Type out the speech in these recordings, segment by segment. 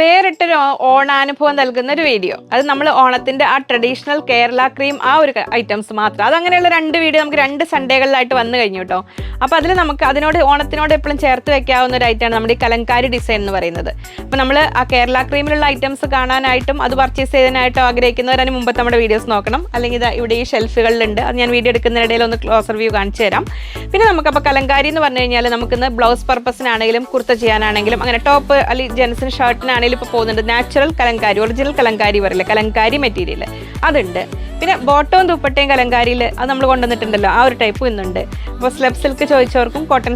വേറിട്ടൊരു ഓണാനുഭവം നൽകുന്ന ഒരു വീഡിയോ. അത് നമ്മൾ ഓണത്തിന്റെ ആ ട്രഡീഷണൽ കേരള ക്രീം ആ ഒരു ഐറ്റംസ് മാത്രം. അതങ്ങനെയുള്ള രണ്ട് വീഡിയോ നമുക്ക് രണ്ട് സൺഡേകളിലായിട്ട് വന്നു കഴിഞ്ഞു കേട്ടോ അപ്പോൾ അതിൽ നമുക്ക് അതിനോട് ഓണത്തിനോട് എപ്പോഴും ചേർത്ത് വെക്കാവുന്ന ഒരു ഐറ്റമാണ് നമ്മുടെ ഈ കലങ്കാരി ഡിസൈൻ എന്ന് പറയുന്നത്. അപ്പോൾ നമ്മൾ ആ കേരള ക്രീമിലുള്ള ഐറ്റംസ് കാണാനായിട്ടും അത് പർച്ചേസ് ചെയ്യാനായിട്ടും ആഗ്രഹിക്കുന്നവരാണ് മുമ്പ് നമ്മുടെ വീഡിയോസ് നോക്കണം. അല്ലെങ്കിൽ ഇത് ഇവിടെ ഈ ഷെൽഫുകളിലുണ്ട് അത് ഞാൻ വീഡിയോ എടുക്കുന്നതിനിടയിൽ ഒന്ന് ക്ലോസർ വ്യൂ കാണിച്ചു തരാം. പിന്നെ നമുക്കപ്പോൾ കലങ്കാരി എന്ന് പറഞ്ഞു കഴിഞ്ഞാൽ നമുക്കിന്ന് ബ്ലൗസ് പർപ്പസിനാണെങ്കിലും കുർത്ത ചെയ്യാനാണെങ്കിലും അങ്ങനെ ടോപ്പ് അല്ലെങ്കിൽ ജെൻസിന് ഷർട്ടിനാണെങ്കിലും ഇപ്പോൾ പോകുന്നുണ്ട്. നാച്ചുറൽ കലങ്കാരി ഒറിജിനൽ കലങ്കാരി പറയില്ല? കലങ്കാരി മെറ്റീരിയൽ അതുണ്ട്. പിന്നെ ബോട്ടവും ദുപ്പട്ടയും കലങ്കാരിയിൽ അത് നമ്മൾ കൊണ്ടുവന്നിട്ടുണ്ടല്ലോ. ആ ഒരു ടൈപ്പ് ഇന്നുണ്ട്. അപ്പോൾ സ്ലബ് സിൽക്ക് ചോദിച്ചവർക്കും കോട്ടൺ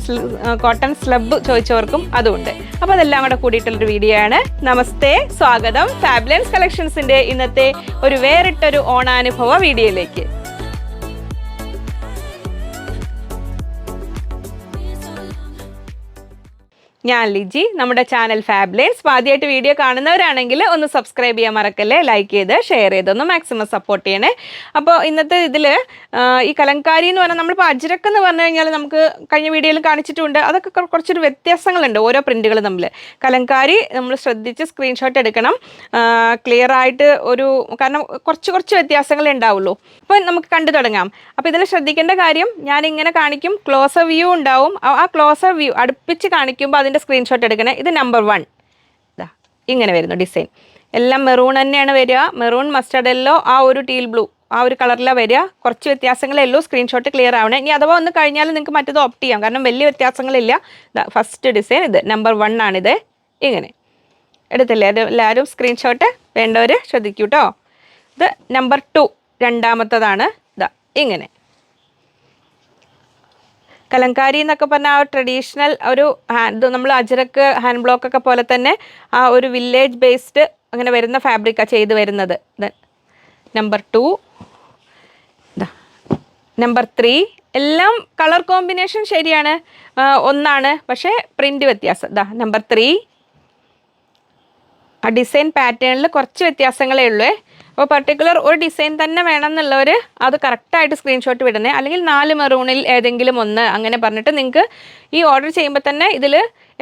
കോട്ടൺ സ്ലബ് ചോദിച്ചവർക്കും അതുമുണ്ട് അപ്പോൾ അതെല്ലാം കൂടെ കൂടിയിട്ടുള്ളൊരു വീഡിയോ ആണ്. നമസ്തേ സ്വാഗതം. ഫാബ്ലൻസ് കളക്ഷൻസിന്റെ ഇന്നത്തെ ഒരു വേറിട്ടൊരു ഓണാനുഭവ വീഡിയോയിലേക്ക് ഞാൻ ലിജി നമ്മുടെ ചാനൽ ഫാബ്ലേസ്. ആദ്യമായിട്ട് വീഡിയോ കാണുന്നവരാണെങ്കിൽ ഒന്ന് സബ്സ്ക്രൈബ് ചെയ്യാൻ മറക്കല്ലേ? ലൈക്ക് ചെയ്ത് ഷെയർ ചെയ്ത് ഒന്ന് മാക്സിമം സപ്പോർട്ട് ചെയ്യണേ. അപ്പോൾ ഇന്നത്തെ ഇതിൽ ഈ കലങ്കാരി എന്ന് പറഞ്ഞാൽ നമ്മളിപ്പോൾ അജ്രക്ക് എന്ന് പറഞ്ഞു കഴിഞ്ഞാൽ നമുക്ക് കഴിഞ്ഞ വീഡിയോയിൽ കാണിച്ചിട്ടുണ്ട്. അതൊക്കെ കുറ- കുറച്ചൊരു വ്യത്യാസങ്ങളുണ്ട് ഓരോ പ്രിന്റുകൾ തമ്മിൽ കലങ്കാരി നമ്മൾ ശ്രദ്ധിച്ച് സ്ക്രീൻഷോട്ട് എടുക്കണം. ക്ലിയർ ആയിട്ട് ഒരു കാരണം കുറച്ച് കുറച്ച് വ്യത്യാസങ്ങളേ ഉണ്ടാവുള്ളൂ. അപ്പോൾ നമുക്ക് കണ്ടു തുടങ്ങാം. അപ്പോൾ ഇതിൽ ശ്രദ്ധിക്കേണ്ട കാര്യം ഞാനിങ്ങനെ കാണിക്കും ക്ലോസർ വ്യൂ ഉണ്ടാവും. ആ ക്ലോസർ വ്യൂ അടുപ്പിച്ച് കാണിക്കുമ്പോൾ അതിന്റെ സ്ക്രീൻഷോട്ട് എടുക്കണേ. ഇത് നമ്പർ വൺ ഇതാ ഇങ്ങനെ വരുന്നു ഡിസൈൻ എല്ലാം മെറൂൺ തന്നെയാണ് വരിക. മെറൂൺ മസ്റ്റർഡ് യെല്ലോ ആ ഒരു ടീൽ ബ്ലൂ ആ ഒരു കളറിലാണ് വരിക. കുറച്ച് വ്യത്യാസങ്ങളേ ഉള്ളൂ. സ്ക്രീൻഷോട്ട് ക്ലിയർ ആവണേ. ഇനി അഥവാ ഒന്ന് കഴിഞ്ഞാൽ നിങ്ങൾക്ക് മറ്റത് ഓപ്റ്റ് ചെയ്യാം. കാരണം വലിയ വ്യത്യാസങ്ങളില്ല. ഫസ്റ്റ് ഡിസൈൻ ഇത്. നമ്പർ വൺ ആണിത്. ഇങ്ങനെ. എടുത്തില്ലേ എല്ലാവരും സ്ക്രീൻഷോട്ട് വേണ്ടവർ ശ്രദ്ധിക്കൂ കേട്ടോ ഇത് നമ്പർ ടു രണ്ടാമത്തതാണ്. ഇതാ ഇങ്ങനെ. കലങ്കാരി എന്നൊക്കെ പറഞ്ഞാൽ ആ ട്രഡീഷണൽ ഒരു ഹാൻഡ് നമ്മൾ അജരക്ക് ഹാൻഡ് ബ്ലോക്ക് ഒക്കെ പോലെ തന്നെ ആ ഒരു വില്ലേജ് ബേസ്ഡ് അങ്ങനെ വരുന്ന ഫാബ്രിക്കാണ് ചെയ്ത് വരുന്നത്. നമ്പർ ടു നമ്പർ ത്രീ എല്ലാം കളർ കോമ്പിനേഷൻ ശരിയാണ്. ഒന്നാണ്. പക്ഷേ പ്രിന്റ് വ്യത്യാസം. ഇതാ നമ്പർ ത്രീ ആ ഡിസൈൻ പാറ്റേണിൽ കുറച്ച് വ്യത്യാസങ്ങളേ ഉള്ളൂ. അപ്പോൾ പർട്ടിക്കുലർ ഒരു ഡിസൈൻ തന്നെ വേണം എന്നുള്ളവർ അത് കറക്റ്റായിട്ട് സ്ക്രീൻഷോട്ട് വിടണേ. അല്ലെങ്കിൽ നാല് മെറൂണിൽ ഏതെങ്കിലും ഒന്ന് അങ്ങനെ പറഞ്ഞിട്ട് നിങ്ങൾക്ക് ഈ ഓർഡർ ചെയ്യുമ്പോൾ തന്നെ ഇതിൽ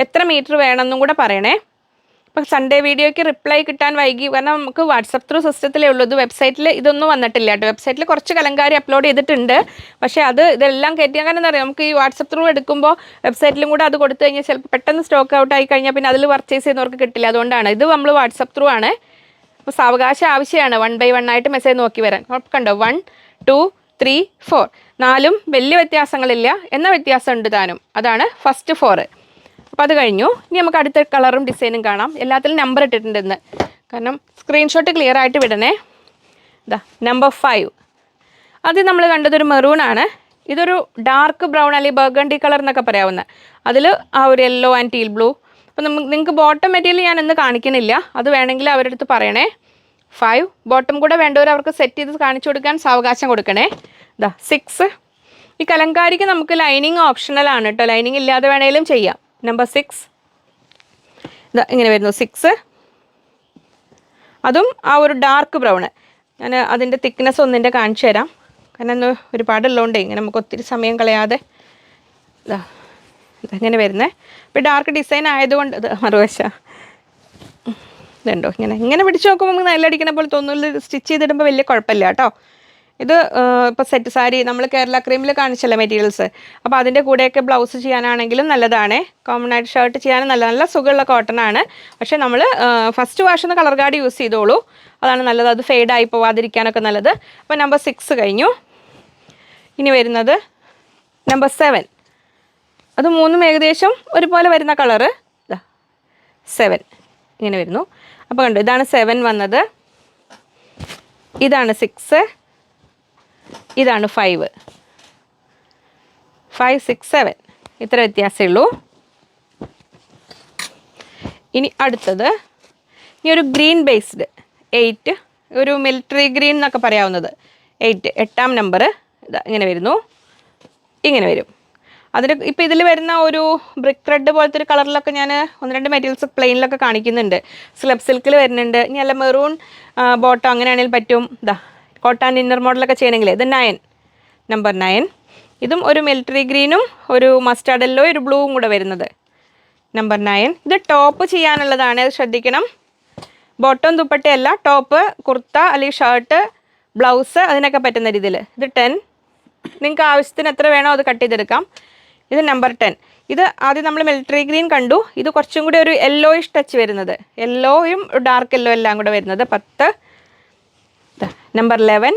എത്ര മീറ്റർ വേണമെന്നും കൂടെ പറയണേ. ഇപ്പോൾ സൺഡേ വീഡിയോയ്ക്ക് റിപ്ലൈ കിട്ടാൻ വൈകി കാരണം നമുക്ക് വാട്സപ്പ് ത്രൂ സിസ്റ്റത്തിലേ ഉള്ളൂ. ഇത് വെബ്സൈറ്റിൽ ഇതൊന്നും വന്നിട്ടില്ല കേട്ടോ. വെബ്സൈറ്റിൽ കുറച്ച് കലങ്കാരി അപ്ലോഡ് ചെയ്തിട്ടുണ്ട്. പക്ഷേ അത് ഇതെല്ലാം കയറ്റി അങ്ങനെ എന്താ പറയുക നമുക്ക് ഈ വാട്സപ്പ് ത്രൂ എടുക്കുമ്പോൾ വെബ്സൈറ്റിലും കൂടെ അത് കൊടുത്തു കഴിഞ്ഞാൽ ചിലപ്പോൾ പെട്ടെന്ന് സ്റ്റോക്ക് ഔട്ട് ആയി കഴിഞ്ഞാൽ പിന്നെ അതിൽ പർച്ചേസ് ചെയ്യുന്നവർക്ക് കിട്ടില്ല. അതുകൊണ്ടാണ്. ഇത് നമ്മൾ വാട്സപ്പ് ത്രൂ ആണ്. അപ്പോൾ സാവകാശം ആവശ്യമാണ്. വൺ ബൈ വൺ ആയിട്ട് മെസ്സേജ് നോക്കി വരാൻ. കണ്ടോ വൺ ടു ത്രീ ഫോർ നാലും വലിയ വ്യത്യാസങ്ങളില്ല എന്ന വ്യത്യാസം ഉണ്ട് താനും. അതാണ് ഫസ്റ്റ് ഫോറ് അപ്പോൾ അത് കഴിഞ്ഞു. ഇനി നമുക്ക് അടുത്ത കളറും ഡിസൈനും കാണാം. എല്ലാത്തിലും നമ്പർ ഇട്ടിട്ടുണ്ട് ഇന്ന്. കാരണം സ്ക്രീൻഷോട്ട് ക്ലിയർ ആയിട്ട് വിടണേ. ഇതാ നമ്പർ ഫൈവ് അത് നമ്മൾ കണ്ടതൊരു മെറൂൺ ആണ്. ഇതൊരു ഡാർക്ക് ബ്രൗൺ അല്ലെങ്കിൽ ബർഗണ്ടി കളർ എന്നൊക്കെ പറയാവുന്ന. അതിൽ ആ ഒരു യെല്ലോ ആൻഡ് ടീൽ ബ്ലൂ അപ്പോൾ നമുക്ക് നിങ്ങൾക്ക് ബോട്ടം മെറ്റീരിയൽ ഞാൻ ഇന്ന് കാണിക്കുന്നില്ല അത് വേണമെങ്കിൽ അവരുടെ അടുത്ത് പറയണേ. ഫൈവ് ബോട്ടം കൂടെ വേണ്ടവർ അവർക്ക് സെറ്റ് ചെയ്ത് കാണിച്ചു കൊടുക്കാൻ സാവകാശം കൊടുക്കണേ. ഇതാ സിക്സ് ഈ കലങ്കാരിക്ക് നമുക്ക് ലൈനിങ് ഓപ്ഷണൽ ആണ് കേട്ടോ ലൈനിങ് ഇല്ലാതെ വേണേലും ചെയ്യാം. നമ്പർ സിക്സ് ഇതാ ഇങ്ങനെ വരുന്നു. സിക്സ് അതും ആ ഒരു ഡാർക്ക് ബ്രൗണ് ഞാൻ അതിന്റെ തിക്നെസ് ഒന്നിന്റെ കാണിച്ചു തരാം. കാരണം ഒരുപാടുള്ളതുകൊണ്ടേ ഇങ്ങനെ നമുക്ക് ഒത്തിരി സമയം കളയാതെ. ഇതാ ഇതങ്ങനെ വരുന്നത് ഇപ്പോൾ ഡാർക്ക് ഡിസൈൻ ആയതുകൊണ്ട് ഇത് മറുവശ. ഇതുണ്ടോ? ഇങ്ങനെ ഇങ്ങനെ പിടിച്ച് നോക്കുമ്പോൾ നമുക്ക് നല്ല അടിക്കണ പോലെ തോന്നുന്നില്ല സ്റ്റിച്ച് ചെയ്തിടുമ്പോൾ വലിയ കുഴപ്പമില്ല കേട്ടോ. ഇത് ഇപ്പോൾ സെറ്റ് സാരി നമ്മൾ കേരള ക്രീമിൽ കാണിച്ചല്ല മെറ്റീരിയൽസ് അപ്പോൾ അതിന്റെ കൂടെയൊക്കെ ബ്ലൗസ് ചെയ്യാനാണെങ്കിലും നല്ലതാണ്. കോമൺ ആയിട്ട് ഷർട്ട് ചെയ്യാനും നല്ല നല്ല സുഖമുള്ള കോട്ടൺ ആണ്. പക്ഷേ നമ്മൾ first wash colour card use ചെയ്തോളൂ. അതാണ് നല്ലത്. അത് ഫെയ്ഡായി പോവാതിരിക്കാനൊക്കെ നല്ലത്. അപ്പോൾ നമ്പർ സിക്സ് കഴിഞ്ഞു. ഇനി വരുന്നത് നമ്പർ സെവൻ അത് മൂന്നും ഏകദേശം ഒരുപോലെ വരുന്ന കളറ് ഇതാ സെവൻ ഇങ്ങനെ വരുന്നു. അപ്പോൾ കണ്ടു ഇതാണ് സെവൻ വന്നത്. ഇതാണ് സിക്സ് ഇതാണ് ഫൈവ് ഫൈവ് സിക്സ് സെവൻ ഇത്ര വ്യത്യാസമേ ഉള്ളൂ. ഇനി അടുത്തത് ഇനി ഒരു ഗ്രീൻ ബേസ്ഡ് എയ്റ്റ് ഒരു മിലിറ്ററി ഗ്രീൻ എന്നൊക്കെ പറയാവുന്നത്. എയ്റ്റ് എട്ടാം നമ്പർ ഇതാ ഇങ്ങനെ വരുന്നു. ഇങ്ങനെ വരും. അതിന് ഇപ്പം ഇതിൽ വരുന്ന ഒരു ബ്രിക്ക് റെഡ് പോലത്തെ ഒരു കളറിലൊക്കെ ഞാൻ ഒന്ന് രണ്ട് മെറ്റീരിയൽസ് പ്ലെയിനിലൊക്കെ കാണിക്കുന്നുണ്ട്. സ്ലബ് സിൽക്കിൽ വരുന്നുണ്ട്. ഇനി അല്ല മെറൂൺ ബോട്ടോ അങ്ങനെയാണെങ്കിൽ പറ്റും. ഇതാ കോട്ടാൻ ഇന്നർ മോഡലൊക്കെ ചെയ്യണമെങ്കിൽ ഇത് നയൻ നമ്പർ നയൻ ഇതും ഒരു മിലിറ്ററി ഗ്രീനും ഒരു മസ്റ്റാർഡ് എല്ലോ ഒരു ബ്ലൂവും കൂടെ വരുന്നത്. നമ്പർ നയൻ ഇത് ടോപ്പ് ചെയ്യാനുള്ളതാണ്. അത് ശ്രദ്ധിക്കണം. ബോട്ടം ദുപ്പട്ടയല്ല ടോപ്പ് കുർത്ത അല്ലെങ്കിൽ ഷർട്ട് ബ്ലൗസ് അതിനൊക്കെ പറ്റുന്ന രീതിയിൽ ഇത് ടെൻ നിങ്ങൾക്ക് ആവശ്യത്തിന് എത്ര വേണോ അത് കട്ട് ചെയ്തെടുക്കാം. ഇത് നമ്പർ ടെൻ ഇത് ആദ്യം നമ്മൾ മിലിറ്ററി ഗ്രീൻ കണ്ടു. ഇത് കുറച്ചും കൂടി ഒരു യെല്ലോയിഷ് ടച്ച് വരുന്നത്. യെല്ലോയും ഡാർക്ക് യെല്ലോ എല്ലാം കൂടെ വരുന്നത്. പത്ത്. നമ്പർ ലെവൻ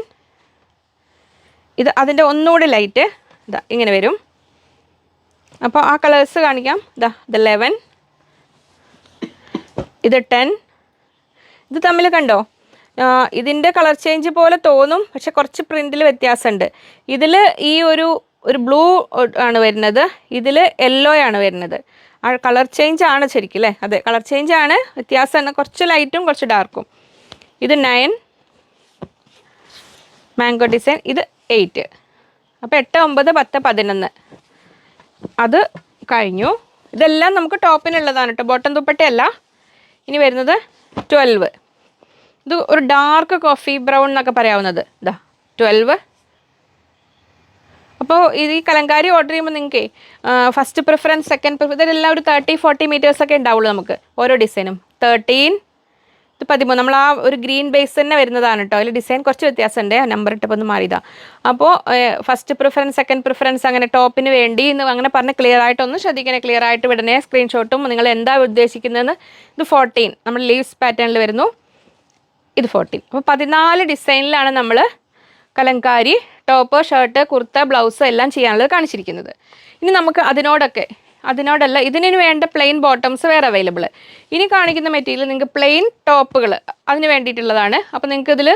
ഇത് അതിന്റെ ഒന്നുകൂടി ലൈറ്റ് ഇതാ ഇങ്ങനെ വരും. അപ്പോൾ ആ കളേഴ്സ് കാണിക്കാം. ഇതാ ഇത് ലെവൻ ഇത് ടെൻ ഇത് തമ്മിൽ കണ്ടോ? ഇതിന്റെ കളർ ചേഞ്ച് പോലെ തോന്നും. പക്ഷെ കുറച്ച് പ്രിന്റിൽ വ്യത്യാസമുണ്ട്. ഇതിൽ ഈ ഒരു ഒരു ബ്ലൂ ആണ് വരുന്നത്. ഇതിൽ യെല്ലോ ആണ് വരുന്നത്. ആ കളർ ചേഞ്ച് ആണ് ശരിക്കും അല്ലേ അതെ കളർ ചേഞ്ച് ആണ്. വ്യത്യാസമാണ് കുറച്ച് ലൈറ്റും കുറച്ച് ഡാർക്കും ഇത് നയൻ മാംഗോ ഡിസൈൻ ഇത് എയ്റ്റ് അപ്പോൾ എട്ട് ഒമ്പത് പത്ത് പതിനൊന്ന്. അത് കഴിഞ്ഞു. ഇതെല്ലാം നമുക്ക് ടോപ്പിനുള്ളതാണ് കേട്ടോ ബോട്ടം ദുപ്പട്ടയല്ല. ഇനി വരുന്നത് ട്വൽവ് ഇത് ഒരു ഡാർക്ക് കോഫി ബ്രൗൺ എന്നൊക്കെ പറയാവുന്നത്. ഇതാ ട്വൽവ് അപ്പോൾ ഈ കലങ്കാരി ഓർഡർ ചെയ്യുമ്പോൾ നിങ്ങൾക്ക് ഫസ്റ്റ് പ്രിഫറൻസ് സെക്കൻഡ് പ്രിഫറൻസ് ഇതെല്ലാം ഒരു തേർട്ടി ഫോർട്ടി മീറ്റേഴ്സൊക്കെ ഉണ്ടാവുള്ളൂ നമുക്ക് ഓരോ ഡിസൈനും തേർട്ടീൻ ഇത് പതിമൂന്ന് നമ്മൾ ആ ഒരു ഗ്രീൻ ബേസ് തന്നെ വരുന്നതാണ് കേട്ടോ അതിൽ ഡിസൈൻ കുറച്ച് വ്യത്യാസമുണ്ട്. നമ്പർ ഇട്ടപ്പോൾ ഒന്ന് മാറിയതാ. അപ്പോൾ ഫസ്റ്റ് പ്രിഫറൻസ് സെക്കൻഡ് പ്രിഫറൻസ് അങ്ങനെ ടോപ്പിന് വേണ്ടി എന്ന് അങ്ങനെ പറഞ്ഞ് ക്ലിയർ ആയിട്ടൊന്ന് ശ്രദ്ധിക്കണേ ക്ലിയർ ആയിട്ട് വിടണേ സ്ക്രീൻഷോട്ടും നിങ്ങൾ എന്താ ഉദ്ദേശിക്കുന്നതെന്ന്. ഇത് ഫോർട്ടീൻ നമ്മൾ ലീവ്സ് പാറ്റേണിൽ വരുന്നു. ഇത് ഫോർട്ടീൻ അപ്പോൾ പതിനാല് ഡിസൈനിലാണ് നമ്മൾ kalamkari top shirt kurta blouse എല്ലാം ചെയ്യാനുള്ളത് കാണിച്ചിരിക്കുന്നത്. ഇനി നമുക്ക് അതിനോടൊക്കെ അതിനോടല്ല ഇതിന് വേണ്ട പ്ലെയിൻ ബോട്ടംസ് വേറെ അവൈലബിൾ ഇനി കാണിക്കുന്ന മെറ്റീരിയൽ നിങ്ങൾക്ക് പ്ലെയിൻ ടോപ്പുകൾ അതിന് വേണ്ടിയിട്ടുള്ളതാണ്. അപ്പോൾ നിങ്ങൾക്ക് ഇതിൽ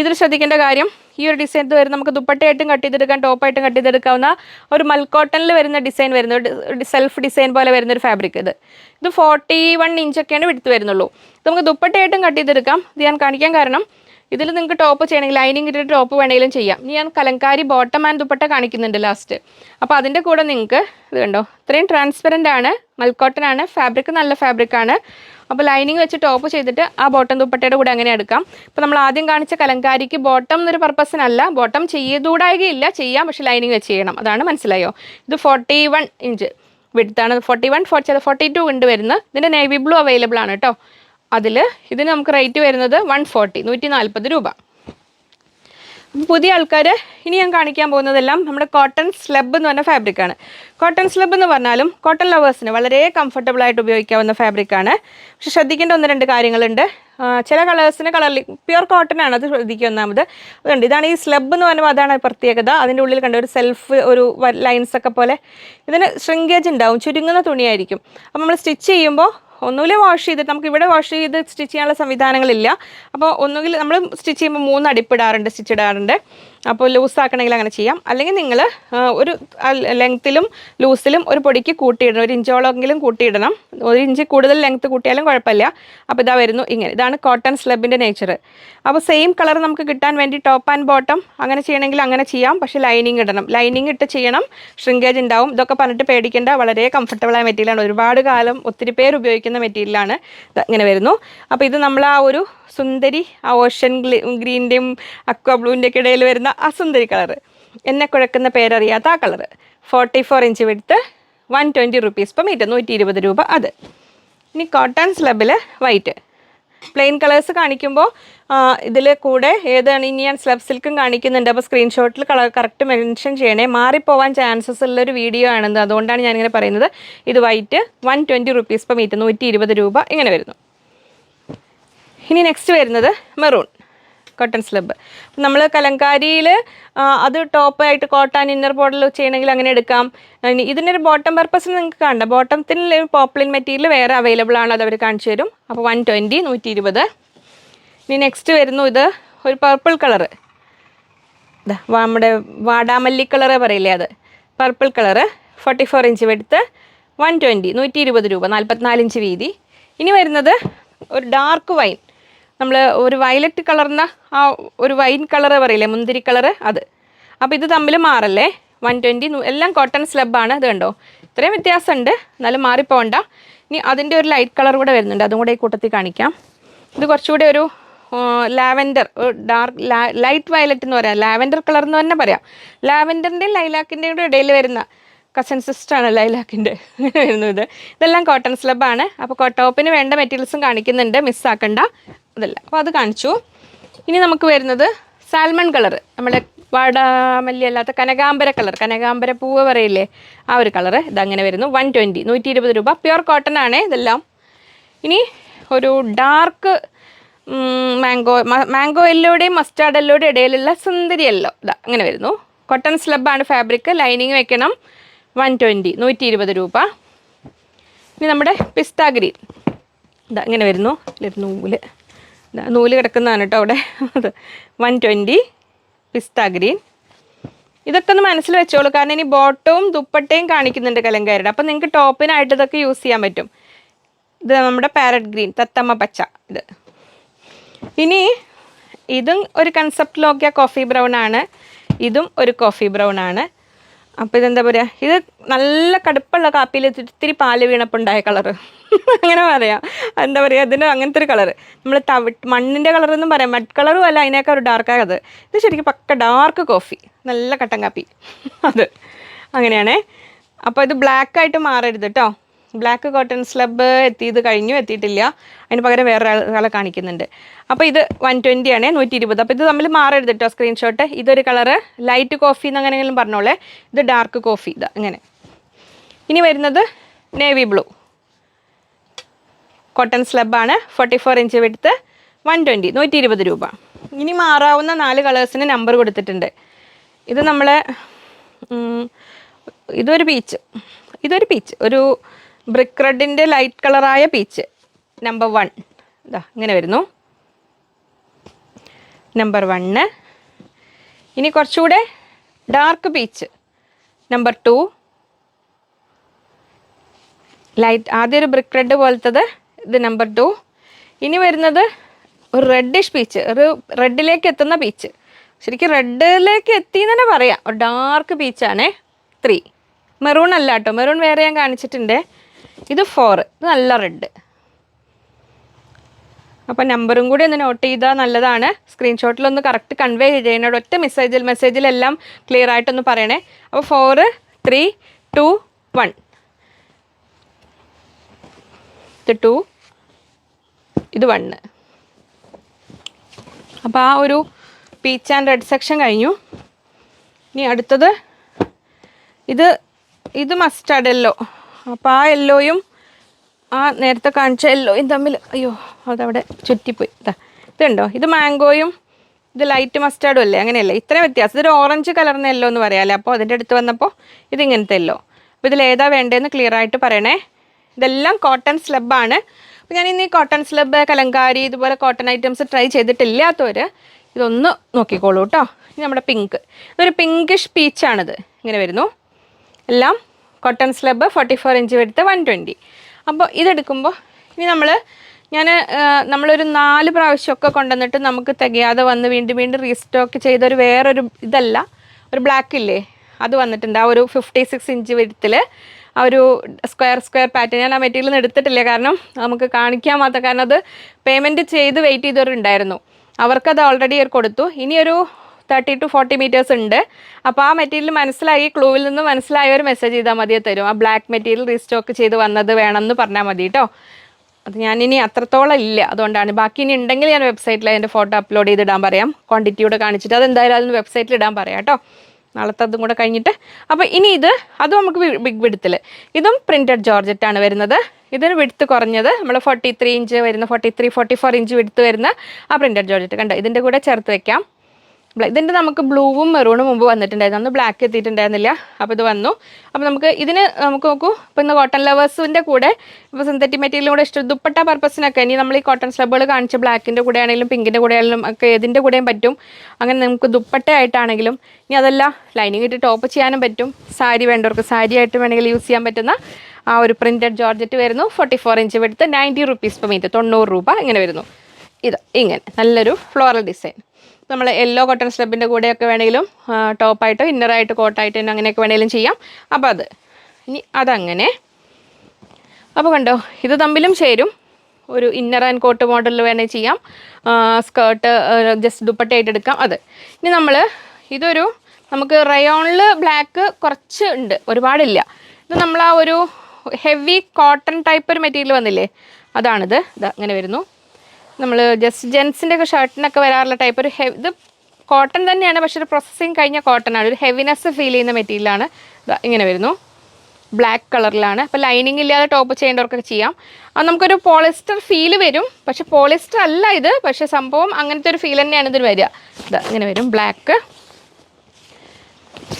ഇതിൽ ശ്രദ്ധിക്കേണ്ട കാര്യം ഈ ഒരു ഡിസൈൻ വരും നമുക്ക് ദുപ്പട്ടയായിട്ടും കട്ട് ചെയ്തെടുക്കാം ടോപ്പായിട്ടും കട്ട് ചെയ്തെടുക്കാവുന്ന ഒരു മൽക്കോട്ടണിൽ വരുന്ന ഡിസൈൻ വരുന്ന സെൽഫ് ഡിസൈൻ പോലെ വരുന്ന ഒരു ഫാബ്രിക് ഇത്. ഇത് ഫോർട്ടി വൺ ഇഞ്ചൊക്കെയാണ് വിടുത്ത് വരുന്നുള്ളൂ. നമുക്ക് ദുപ്പട്ടയായിട്ടും കട്ട് ചെയ്തെടുക്കാം. ഇത് ഞാൻ കാണിക്കാൻ കാരണം ഇതിൽ നിങ്ങൾക്ക് ടോപ്പ് ചെയ്യണമെങ്കിൽ ലൈനിങ് ഇട്ടിട്ട് ടോപ്പ് വേണമെങ്കിലും ചെയ്യാം. ഇനി ഞാൻ കലങ്കാരി ബോട്ടം ആൻഡ് ദുപ്പട്ട കാണിക്കുന്നുണ്ട് ലാസ്റ്റ് അപ്പോൾ അതിന്റെ കൂടെ നിങ്ങൾക്ക് ഇത് കണ്ടോ? ഇത്രയും ട്രാൻസ്പെറന്റ് ആണ് മൽക്കോട്ടൺ ആണ് ഫാബ്രിക് നല്ല ഫാബ്രിക് ആണ്. അപ്പോൾ ലൈനിങ് വെച്ച് ടോപ്പ് ചെയ്തിട്ട് ആ ബോട്ടം ദുപ്പട്ടയുടെ കൂടെ അങ്ങനെ എടുക്കാം. അപ്പോൾ നമ്മൾ ആദ്യം കാണിച്ച കലങ്കാരിക്ക് ബോട്ടം എന്നൊരു പർപ്പസിനല്ല ബോട്ടം ചെയ്തുകൂടായികയില്ല ചെയ്യാം പക്ഷേ ലൈനിങ് വെച്ച് ചെയ്യണം. അതാണ് മനസ്സിലായോ? ഇത് forty one inch വിടുത്താണ് forty one forty forty two ഉണ്ട് വരുന്നത്. ഇതിന്റെ നേവി ബ്ലൂ അവൈലബിൾ ആണ് കേട്ടോ. അതിൽ ഇതിന് നമുക്ക് റേറ്റ് വരുന്നത് വൺ ഫോർട്ടി നൂറ്റി നാൽപ്പത് രൂപ പുതിയ ആൾക്കാർ ഇനി ഞാൻ കാണിക്കാൻ പോകുന്നതെല്ലാം നമ്മുടെ കോട്ടൺ സ്ലബ് എന്ന് പറഞ്ഞ ഫാബ്രിക്കാണ് കോട്ടൺ സ്ലബ് എന്ന് പറഞ്ഞാലും കോട്ടൺ ലവേഴ്സിന് വളരെ കംഫർട്ടബിൾ ആയിട്ട് ഉപയോഗിക്കാവുന്ന ഫാബ്രിക്കാണ് പക്ഷെ ശ്രദ്ധിക്കേണ്ട ഒന്ന് രണ്ട് കാര്യങ്ങളുണ്ട്. ചില കളേഴ്സിന് കളർ പ്യുർ കോട്ടൺ ആണ് അത് ശ്രദ്ധിക്കുക ഒന്നാമത്. അതുകൊണ്ട് ഇതാണ് ഈ സ്ലബ് എന്ന് പറയുമ്പോൾ അതാണ് പ്രത്യേകത. അതിന്റെ ഉള്ളിൽ കണ്ട ഒരു സെൽഫ് ഒരു ലൈൻസ് ഒക്കെ പോലെ ഇതിന് ശൃംഗേജ് ഉണ്ടാവും ചുരുങ്ങുന്ന തുണിയായിരിക്കും. അപ്പോൾ നമ്മൾ സ്റ്റിച്ച് ചെയ്യുമ്പോൾ ഒന്നുകിൽ വാഷ് ചെയ്തിട്ട് നമുക്ക് ഇവിടെ വാഷ് ചെയ്ത് സ്റ്റിച്ച് ചെയ്യാനുള്ള സംവിധാനങ്ങളില്ല. അപ്പോൾ ഒന്നുകിൽ നമ്മൾ സ്റ്റിച്ച് ചെയ്യുമ്പോൾ മൂന്ന് അടിപ്പിടാറുണ്ട് സ്റ്റിച്ച് ഇടാറുണ്ട്. അപ്പോൾ ലൂസ് ആക്കണമെങ്കിൽ അങ്ങനെ ചെയ്യാം. അല്ലെങ്കിൽ നിങ്ങൾ ഒരു ലെങ്ത്തിലും ലൂസിലും ഒരു പൊടിക്ക് കൂട്ടിയിടണം. ഒരു ഇഞ്ചോളമെങ്കിലും കൂട്ടിയിടണം. ഒരു ഇഞ്ച് കൂടുതൽ ലെങ്ത്ത് കൂട്ടിയാലും കുഴപ്പമില്ല. അപ്പോൾ ഇതാ വരുന്നു ഇങ്ങനെ. ഇതാണ് കോട്ടൺ സ്ലബിന്റെ നേച്ചർ അപ്പോൾ സെയിം കളർ നമുക്ക് കിട്ടാൻ വേണ്ടി ടോപ്പ് ആൻഡ് ബോട്ടം അങ്ങനെ ചെയ്യണമെങ്കിൽ അങ്ങനെ ചെയ്യാം. പക്ഷേ ലൈനിങ് ഇടണം. ലൈനിങ് ഇട്ട് ചെയ്യണം. ഷ്രിങ്കേജ് ഉണ്ടാവും. ഇതൊക്കെ പറഞ്ഞിട്ട് പേടിക്കേണ്ട. വളരെ കംഫർട്ടബിളായ മെറ്റീരിയലാണ് ഒരുപാട് കാലം ഒത്തിരി പേര് ഉപയോഗിക്കുന്ന മെറ്റീരിയലാണ് ഇങ്ങനെ വരുന്നു. അപ്പോൾ ഇത് നമ്മൾ ആ ഒരു സുന്ദരി ആ ഓഷൻ ഗ്രീന്റെയും അക്വ ബ്ലൂവിന്റെ ഒക്കെ ഇടയിൽ വരുന്ന ആ സുന്ദരി കളറ് എന്നെ കുഴക്കുന്ന പേരറിയാത്ത ആ കളറ് ഫോർട്ടി ഫോർ ഇഞ്ച് വിടുത്ത് one twenty rupees per metre നൂറ്റി ഇരുപത് രൂപ അത്. ഇനി കോട്ടൺ സ്ലബിൽ വൈറ്റ് പ്ലെയിൻ കളേഴ്സ് കാണിക്കുമ്പോൾ ഇതിൽ കൂടെ ഏതാണ് ഇനി ഞാൻ സ്ലബ് സിൽക്കും കാണിക്കുന്നുണ്ട്. അപ്പോൾ സ്ക്രീൻഷോട്ടിൽ കളർ കറക്റ്റ് മെൻഷൻ ചെയ്യണേ. മാറിപ്പോവാൻ ചാൻസസ് ഉള്ളൊരു വീഡിയോ ആണെന്ന്. അതുകൊണ്ടാണ് ഞാനിങ്ങനെ പറയുന്നത്. ഇത് white one twenty rupees per metre നൂറ്റി ഇരുപത് രൂപ ഇങ്ങനെ വരുന്നു. ഇനി നെക്സ്റ്റ് വരുന്നത് മെറൂൺ കോട്ടൺ സ്ലബ് നമ്മൾ കലങ്കാരിയിൽ അത് ടോപ്പായിട്ട് കോട്ടൺ ഇന്നർ ബോർഡിൽ ചെയ്യണമെങ്കിൽ അങ്ങനെ എടുക്കാം. ഇതിനൊരു ബോട്ടം പർപ്പസിന് നിങ്ങൾക്ക് കാണണ്ട ബോട്ടത്തിന് പോപ്ലിൻ മെറ്റീരിയൽ വേറെ അവൈലബിൾ ആണ് അത് അവർ കാണിച്ചു തരും. അപ്പോൾ വൺ ട്വന്റി നൂറ്റി ഇരുപത് ഇനി നെക്സ്റ്റ് വരുന്നു ഇത് ഒരു പർപ്പിൾ കളറ് നമ്മുടെ വാടാമല്ലി കളറ് പറയില്ലേ അത്? Purple colour forty four inch വെടുത്ത് one twenty നൂറ്റി ഇരുപത് രൂപ നാൽപ്പത്തിനാല് ഇഞ്ച് വീതി. ഇനി വരുന്നത് ഒരു ഡാർക്ക് വൈൻ നമ്മൾ ഒരു വയലറ്റ് കളറിന ആ ഒരു വൈൻ കളറ് പറയില്ലേ മുന്തിരി കളറ് അത്. അപ്പോൾ ഇത് തമ്മിൽ മാറല്ലേ? വൺ ട്വന്റി എല്ലാം കോട്ടൺ സ്ലബാണ് ഇത് കണ്ടോ? ഇത്രയും വ്യത്യാസമുണ്ട് എന്നാലും മാറിപ്പോണ്ട. ഇനി അതിന്റെ ഒരു ലൈറ്റ് കളർ കൂടെ വരുന്നുണ്ട് അതും കൂടെ ഈ കൂട്ടത്തിൽ കാണിക്കാം. ഇത് കുറച്ചുകൂടെ ഒരു ലാവൻഡർ ഡാർക്ക് ലൈറ്റ് വയലറ്റ് എന്ന് പറയാം. ലാവൻഡർ കളർ എന്ന് തന്നെ പറയാം. ലാവൻഡറിന്റെയും ലൈലാക്കിന്റെയും കൂടെ ഇടയിൽ വരുന്ന കസൻ സിസ്റ്ററാണ് ലൈലാക്കിന്റെ അങ്ങനെ വരുന്നത് ഇത് ഇതെല്ലാം കോട്ടൺ സ്ലബാണ് അപ്പോൾ കോട്ടോപ്പിന് വേണ്ട മെറ്റീരിയൽസും കാണിക്കുന്നുണ്ട്. മിസ്സാക്കണ്ട ഇതല്ല. അപ്പോൾ അത് കാണിച്ചു. ഇനി നമുക്ക് വരുന്നത് സാൽമൺ കളർ നമ്മുടെ വാടാമല്ലി അല്ലാത്ത കനകാംബര കളർ കനകാംബര പൂവ് പറയില്ലേ? ആ ഒരു കളർ ഇതങ്ങനെ വരുന്നു. വൺ ട്വന്റി നൂറ്റി ഇരുപത് രൂപ. പ്യുർ കോട്ടൺ ആണ് ഇതെല്ലാം. ഇനി ഒരു ഡാർക്ക് മാംഗോ മാംഗോ എല്ലോടെയും മസ്റ്റാർഡ് എല്ലോടെയും ഇടയിലുള്ള സുന്ദരി എല്ലോ ഇതാ അങ്ങനെ വരുന്നു. കോട്ടൺ സ്ലബാണ് ഫാബ്രിക് ലൈനിങ് വെക്കണം. വൺ ട്വന്റി നൂറ്റി ഇരുപത് രൂപ. ഇനി നമ്മുടെ പിസ്ത ഗ്രീൻ ഇതാ ഇങ്ങനെ വരുന്നു. ഇതിലൊരു നൂൽ. നൂൽ കിടക്കുന്നതാണ് കേട്ടോ അവിടെ. അത് വൺ ട്വന്റി പിസ്ത ഗ്രീൻ ഇതൊക്കെ ഒന്ന് മനസ്സിൽ വെച്ചോളൂ. കാരണം ഇനി ബോട്ടവും ദുപ്പട്ടയും കാണിക്കുന്നുണ്ട് കലങ്കാരുടെ അപ്പം നിങ്ങൾക്ക് ടോപ്പിനായിട്ട് ഇതൊക്കെ യൂസ് ചെയ്യാൻ പറ്റും. ഇത് നമ്മുടെ പാരറ്റ് ഗ്രീൻ തത്തമ്മ പച്ച. ഇത്. ഇനി ഇതും ഒരു കൺസെപ്റ്റ് നോക്കിയ കോഫി ബ്രൗൺ ആണ്. ഇതും ഒരു കോഫി ബ്രൗൺ ആണ്. അപ്പോൾ ഇതെന്താ പറയുക ഇത് നല്ല കടുപ്പുള്ള കാപ്പിയിൽ ഇത്തിരി പാൽ വീണപ്പോൾ ഉണ്ടായ കളറ്. അങ്ങനെ പറയാം. എന്താ പറയുക ഇതിന് അങ്ങനത്തെ ഒരു കളറ്. നമ്മൾ തവി മണ്ണിന്റെ കളറൊന്നും പറയാം. മഡ് കളറും അല്ല അതിനേക്കാൾ ഒരു ഡാർക്കായത് ഇത് ശരിക്കും പക്ക ഡാർക്ക് കോഫി നല്ല കട്ടൻ കാപ്പി. അത്. അങ്ങനെയാണേ. അപ്പോൾ ഇത് ബ്ലാക്ക് ആയിട്ട് മാറരുത് കേട്ടോ ബ്ലാക്ക് കോട്ടൺ സ്ലബ് എത്തിയത് കഴിഞ്ഞു എത്തിയിട്ടില്ല. അതിന് പകരം വേറെ ആളെ കാണിക്കുന്നുണ്ട്. അപ്പോൾ ഇത് വൺ ട്വന്റി ആണ് നൂറ്റി ഇരുപത് അപ്പോൾ ഇത് തമ്മിൽ മാറരുത് സ്ക്രീൻഷോട്ട് ഇതൊരു കളറ് ലൈറ്റ് കോഫി എന്ന് അങ്ങനെയെങ്കിലും പറഞ്ഞോളേ. ഇത് ഡാർക്ക് കോഫി ഇത് അങ്ങനെ. ഇനി വരുന്നത് നേവി ബ്ലൂ കോട്ടൺ സ്ലബാണ് ഫോർട്ടി ഫോർ ഇഞ്ച് വെടുത്ത് വൺ ട്വന്റി നൂറ്റി ഇരുപത് രൂപ. ഇനി മാറാവുന്ന നാല് കളേഴ്സിന് നമ്പർ കൊടുത്തിട്ടുണ്ട്. ഇത് നമ്മൾ ഇതൊരു പീച്ച് ഇതൊരു പീച്ച് ഒരു ബ്രിക്ക് റെഡിന്റെ ലൈറ്റ് കളറായ പീച്ച് നമ്പർ വൺ ഇതാ ഇങ്ങനെ വരുന്നു. നമ്പർ വണ്ണ് ഇനി കുറച്ചുകൂടെ dark peach number two light ആദ്യം ഒരു ബ്രിക്ക് റെഡ് പോലത്തത് ഇത് നമ്പർ ടു ഇനി വരുന്നത് ഒരു റെഡിഷ് പീച്ച് ഒരു റെഡിലേക്ക് എത്തുന്ന പീച്ച് ശരിക്കും റെഡിലേക്ക് എത്തി എന്ന് തന്നെ പറയാം. ഡാർക്ക് പീച്ചാണേ ത്രീ മെറൂൺ അല്ല കേട്ടോ. മെറൂൺ വേറെ ഞാൻ കാണിച്ചിട്ടുണ്ട്. ഇത് ഫോർ നല്ല റെഡ് അപ്പോൾ നമ്പറും കൂടി ഒന്ന് നോട്ട് ചെയ്താൽ നല്ലതാണ്. സ്ക്രീൻഷോട്ടിൽ ഒന്ന് കറക്റ്റ് കൺവേ ചെയ്യണം ഒറ്റ മെസ്സേജിൽ മെസ്സേജിലെല്ലാം ക്ലിയർ ആയിട്ടൊന്ന് പറയണേ. അപ്പോൾ ഫോറ് ത്രീ ടു വൺ ഇത് ടു ഇത് വണ്ണ് അപ്പോൾ ആ ഒരു പീച്ച് ആൻഡ് റെഡ് സെക്ഷൻ കഴിഞ്ഞു. ഇനി അടുത്തത്. ഇത് ഇത് മസ്റ്റാർഡ് അപ്പോൾ ആ യെല്ലോയും ആ നേരത്തെ കാണിച്ച യെല്ലോയും തമ്മിൽ അയ്യോ അതവിടെ ചുറ്റിപ്പോയി. ഇതാ ഇതുണ്ടോ? ഇത് മാംഗോയും ഇത് ലൈറ്റ് മസ്റ്റാർഡും അല്ലേ? അങ്ങനെയല്ലേ? ഇത്രയും വ്യത്യാസം. ഇതൊരു ഓറഞ്ച് കലർന്ന യെല്ലോ എന്ന് പറയാമല്ലേ അപ്പോൾ അതിന്റെ അടുത്ത് വന്നപ്പോൾ ഇത് ഇങ്ങനത്തെ യെല്ലോ അപ്പോൾ ഇതിൽ ഏതാ വേണ്ടതെന്ന് ക്ലിയർ ആയിട്ട് പറയണേ. ഇതെല്ലാം കോട്ടൺ സ്ലബാണ് അപ്പോൾ ഞാൻ ഇന്ന് ഈ കോട്ടൺ സ്ലബ് കലങ്കാരി ഇതുപോലെ കോട്ടൺ ഐറ്റംസ് ട്രൈ ചെയ്തിട്ടില്ലാത്തവർ ഇതൊന്ന് നോക്കിക്കോളൂ കേട്ടോ ഇനി നമ്മുടെ പിങ്ക് ഇതൊരു പിങ്കിഷ് പീച്ചാണിത് ഇങ്ങനെ വരുന്നു. എല്ലാം cotton slub forty four inch എടുത്ത് വൺ ട്വന്റി അപ്പോൾ ഇതെടുക്കുമ്പോൾ ഇനി നമ്മൾ ഞാൻ നമ്മളൊരു നാല് പ്രാവശ്യമൊക്കെ കൊണ്ടുവന്നിട്ട് നമുക്ക് തികയാതെ വന്ന് വീണ്ടും വീണ്ടും റീസ്റ്റോക്ക് ചെയ്തൊരു വേറൊരു ഇതല്ല ഒരു ബ്ലാക്ക് ഇല്ലേ? അത് വന്നിട്ടുണ്ട്. ആ ഒരു ഫിഫ്റ്റി സിക്സ് ഇഞ്ച് വരുത്തിൽ ആ ഒരു സ്ക്വയർ സ്ക്വയർ പാറ്റേൺ ഞാൻ ആ മെറ്റീരിയൽ നിന്ന് എടുത്തിട്ടില്ല. കാരണം നമുക്ക് കാണിക്കാൻ മാത്രം കാരണം അത് പേയ്മെന്റ് ചെയ്ത് വെയിറ്റ് ചെയ്തവരുണ്ടായിരുന്നു. അവർക്കത് ഓൾറെഡി കൊടുത്തു. ഇനിയൊരു തേർട്ടി ടു ഫോർട്ടി മീറ്റേഴ്സ് ഉണ്ട്. അപ്പോൾ ആ മെറ്റീരിയൽ മനസ്സിലായി ക്ലൂവിൽ നിന്ന് മനസ്സിലായ ഒരു മെസ്സേജ് ചെയ്താൽ മതിയെ തരും. ആ ബ്ലാക്ക് മെറ്റീരിയൽ റീസ്റ്റോക്ക് ചെയ്ത് വന്നത് വേണമെന്ന് പറഞ്ഞാൽ മതി കേട്ടോ അത് ഞാനിനി അത്രത്തോളം ഇല്ല അതുകൊണ്ടാണ്. ബാക്കി ഇനി ഉണ്ടെങ്കിൽ ഞാൻ വെബ്സൈറ്റിൽ അതിന്റെ ഫോട്ടോ അപ്ലോഡ് ചെയ്തിടാൻ പറയാം. ക്വാണ്ടിറ്റിയോടെ കാണിച്ചിട്ട് അതെന്തായാലും അതിന് വെബ്സൈറ്റിൽ ഇടാൻ പറയാം കേട്ടോ നാളത്തെ അതും കൂടെ കഴിഞ്ഞിട്ട്. അപ്പോൾ ഇനി ഇത് അതും നമുക്ക് ബിഗ് വിടുത്തിൽ ഇതും പ്രിന്റഡ് ജോർജറ്റാണ് വരുന്നത്. ഇതിന് വിടുത്ത് കുറഞ്ഞത് നമ്മൾ ഫോർട്ടി ത്രീ ഇഞ്ച് വരുന്ന forty three forty four inch വിടുത്ത് വരുന്ന ആ പ്രിന്റഡ് ജോർജറ്റ് കണ്ടോ? ഇതിന്റെ കൂടെ ചേർത്ത് ബ്ല- ഇതിന്റെ നമുക്ക് ബ്ലൂവും മെറൂണും മുമ്പ് വന്നിട്ടുണ്ടായിരുന്നു. അന്ന് ബ്ലാക്ക് എത്തിയിട്ടുണ്ടായിരുന്നില്ല. അപ്പോൾ ഇത് വന്നു. അപ്പോൾ നമുക്ക് ഇതിന് നമുക്ക് നോക്കൂ. ഇപ്പോൾ ഇന്ന് കോട്ടൺ ലവേഴ്സിന്റെ കൂടെ ഇപ്പോൾ സിന്തറ്റിക് മെറ്റീരിയലും കൂടെ ഇഷ്ടം ദുപ്പട്ട പർപ്പസിനൊക്കെ ഇനി നമ്മൾ ഈ കോട്ടൺ സ്ലബുകൾ കാണിച്ച ബ്ലാക്കിന്റെ കൂടെ ആണെങ്കിലും പിങ്കിന്റെ കൂടെ ആണെങ്കിലും ഒക്കെ ഏതിന്റെ കൂടെയും പറ്റും. അങ്ങനെ നമുക്ക് ദുപ്പട്ട ആയിട്ടാണെങ്കിലും ഇനി അതല്ല ലൈനിങ് ഇട്ട് ടോപ്പ് ചെയ്യാനും പറ്റും. സാരി വേണ്ടവർക്ക് സാരി ആയിട്ട് വേണമെങ്കിൽ യൂസ് ചെയ്യാൻ പറ്റുന്ന ആ ഒരു പ്രിന്റഡ് ജോർജറ്റ് വരുന്നു. ഫോർട്ടി ഫോർ ഇഞ്ച് എടുത്ത് നയന്റി റുപ്പീസ് പെർ മീറ്റർ തൊണ്ണൂറ് രൂപ ഇങ്ങനെ വരുന്നു. ഇത് ഇങ്ങനെ നല്ലൊരു ഫ്ലോറൽ ഡിസൈൻ നമ്മൾ യെല്ലോ കോട്ടൺ സ്ലബിന്റെ കൂടെയൊക്കെ വേണമെങ്കിലും ടോപ്പായിട്ടോ ഇന്നറായിട്ട് കോട്ടായിട്ട് അങ്ങനെയൊക്കെ വേണമെങ്കിലും ചെയ്യാം. അപ്പോൾ അത്. ഇനി അതങ്ങനെ. അപ്പോൾ കണ്ടോ ഇത് തമ്മിലും ചേരും. ഒരു ഇന്നർ ആൻഡ് കോട്ട് മോഡലിൽ വേണേൽ ചെയ്യാം. സ്കേർട്ട് ജസ്റ്റ് ദുപ്പട്ടയായിട്ട് എടുക്കാം. അത്. ഇനി നമ്മൾ ഇതൊരു നമുക്ക് റയോണിൽ ബ്ലാക്ക് കുറച്ച് ഉണ്ട്. ഒരുപാടില്ല. ഇത് നമ്മൾ ആ ഒരു ഹെവി കോട്ടൺ ടൈപ്പ് ഒരു മെറ്റീരിയൽ വന്നില്ലേ? അതാണിത്. ഇത് അങ്ങനെ വരുന്നു. നമ്മൾ ജസ്റ്റ് ജെൻസിന്റെ ഒക്കെ ഷർട്ടിനൊക്കെ വരാറുള്ള ടൈപ്പ് ഒരു ഹെവി ഇത് കോട്ടൺ തന്നെയാണ് പക്ഷേ ഒരു പ്രോസസ്സിങ് കഴിഞ്ഞ കോട്ടൺ ആണ്. ഒരു ഹെവിനെസ് ഫീൽ ചെയ്യുന്ന മെറ്റീരിയലാണ് ഇങ്ങനെ വരുന്നു. ബ്ലാക്ക് കളറിലാണ് അപ്പോൾ ലൈനിങ് ഇല്ലാതെ ടോപ്പ് ചെയ്യേണ്ടവർക്കൊക്കെ ചെയ്യാം. അത് നമുക്കൊരു പോളിസ്റ്റർ ഫീൽ വരും. പക്ഷെ പോളിസ്റ്റർ അല്ല ഇത്. പക്ഷേ സംഭവം അങ്ങനത്തെ ഒരു ഫീൽ തന്നെയാണ് ഇതിന് വരിക. ഇത് ഇങ്ങനെ വരും. ബ്ലാക്ക്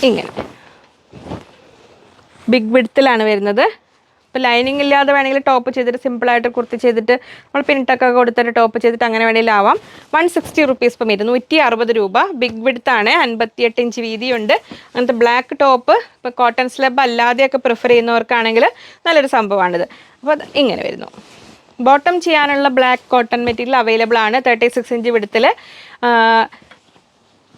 ഇങ്ങനെ. ബിഗ് വിഡ്ത്തിലാണ് വരുന്നത്. ഇപ്പോൾ ലൈനിങ് ഇല്ലാതെ വേണമെങ്കിൽ ടോപ്പ് ചെയ്തിട്ട് സിമ്പിളായിട്ട് കുർത്തി ചെയ്തിട്ട് നമ്മൾ പിന്നിട്ടൊക്കെ കൊടുത്തിട്ട് ടോപ്പ് ചെയ്തിട്ട് അങ്ങനെ വേണമെങ്കിൽ ആവാം. വൺ സിക്സ്റ്റി റുപ്പീസ് ഇപ്പം ഇരുന്നൂറ്റി നൂറ്റി അറുപത് രൂപ. ബിഗ് വിഡ്ത്ത് വിഡ്ത്താണ് അൻപത്തിയെട്ട് ഇഞ്ച് വീതിയുണ്ട്. അങ്ങനത്തെ ബ്ലാക്ക് ടോപ്പ് ഇപ്പോൾ കോട്ടൺ സ്ലബ് അല്ലാതെയൊക്കെ പ്രിഫർ ചെയ്യുന്നവർക്കാണെങ്കിൽ നല്ലൊരു സംഭവമാണിത്. അപ്പോൾ ഇങ്ങനെ വരുന്നു. ബോട്ടം ചെയ്യാനുള്ള ബ്ലാക്ക് കോട്ടൺ മെറ്റീരിയൽ അവൈലബിൾ ആണ്. തേർട്ടി സിക്സ് ഇഞ്ച് വിടത്തിൽ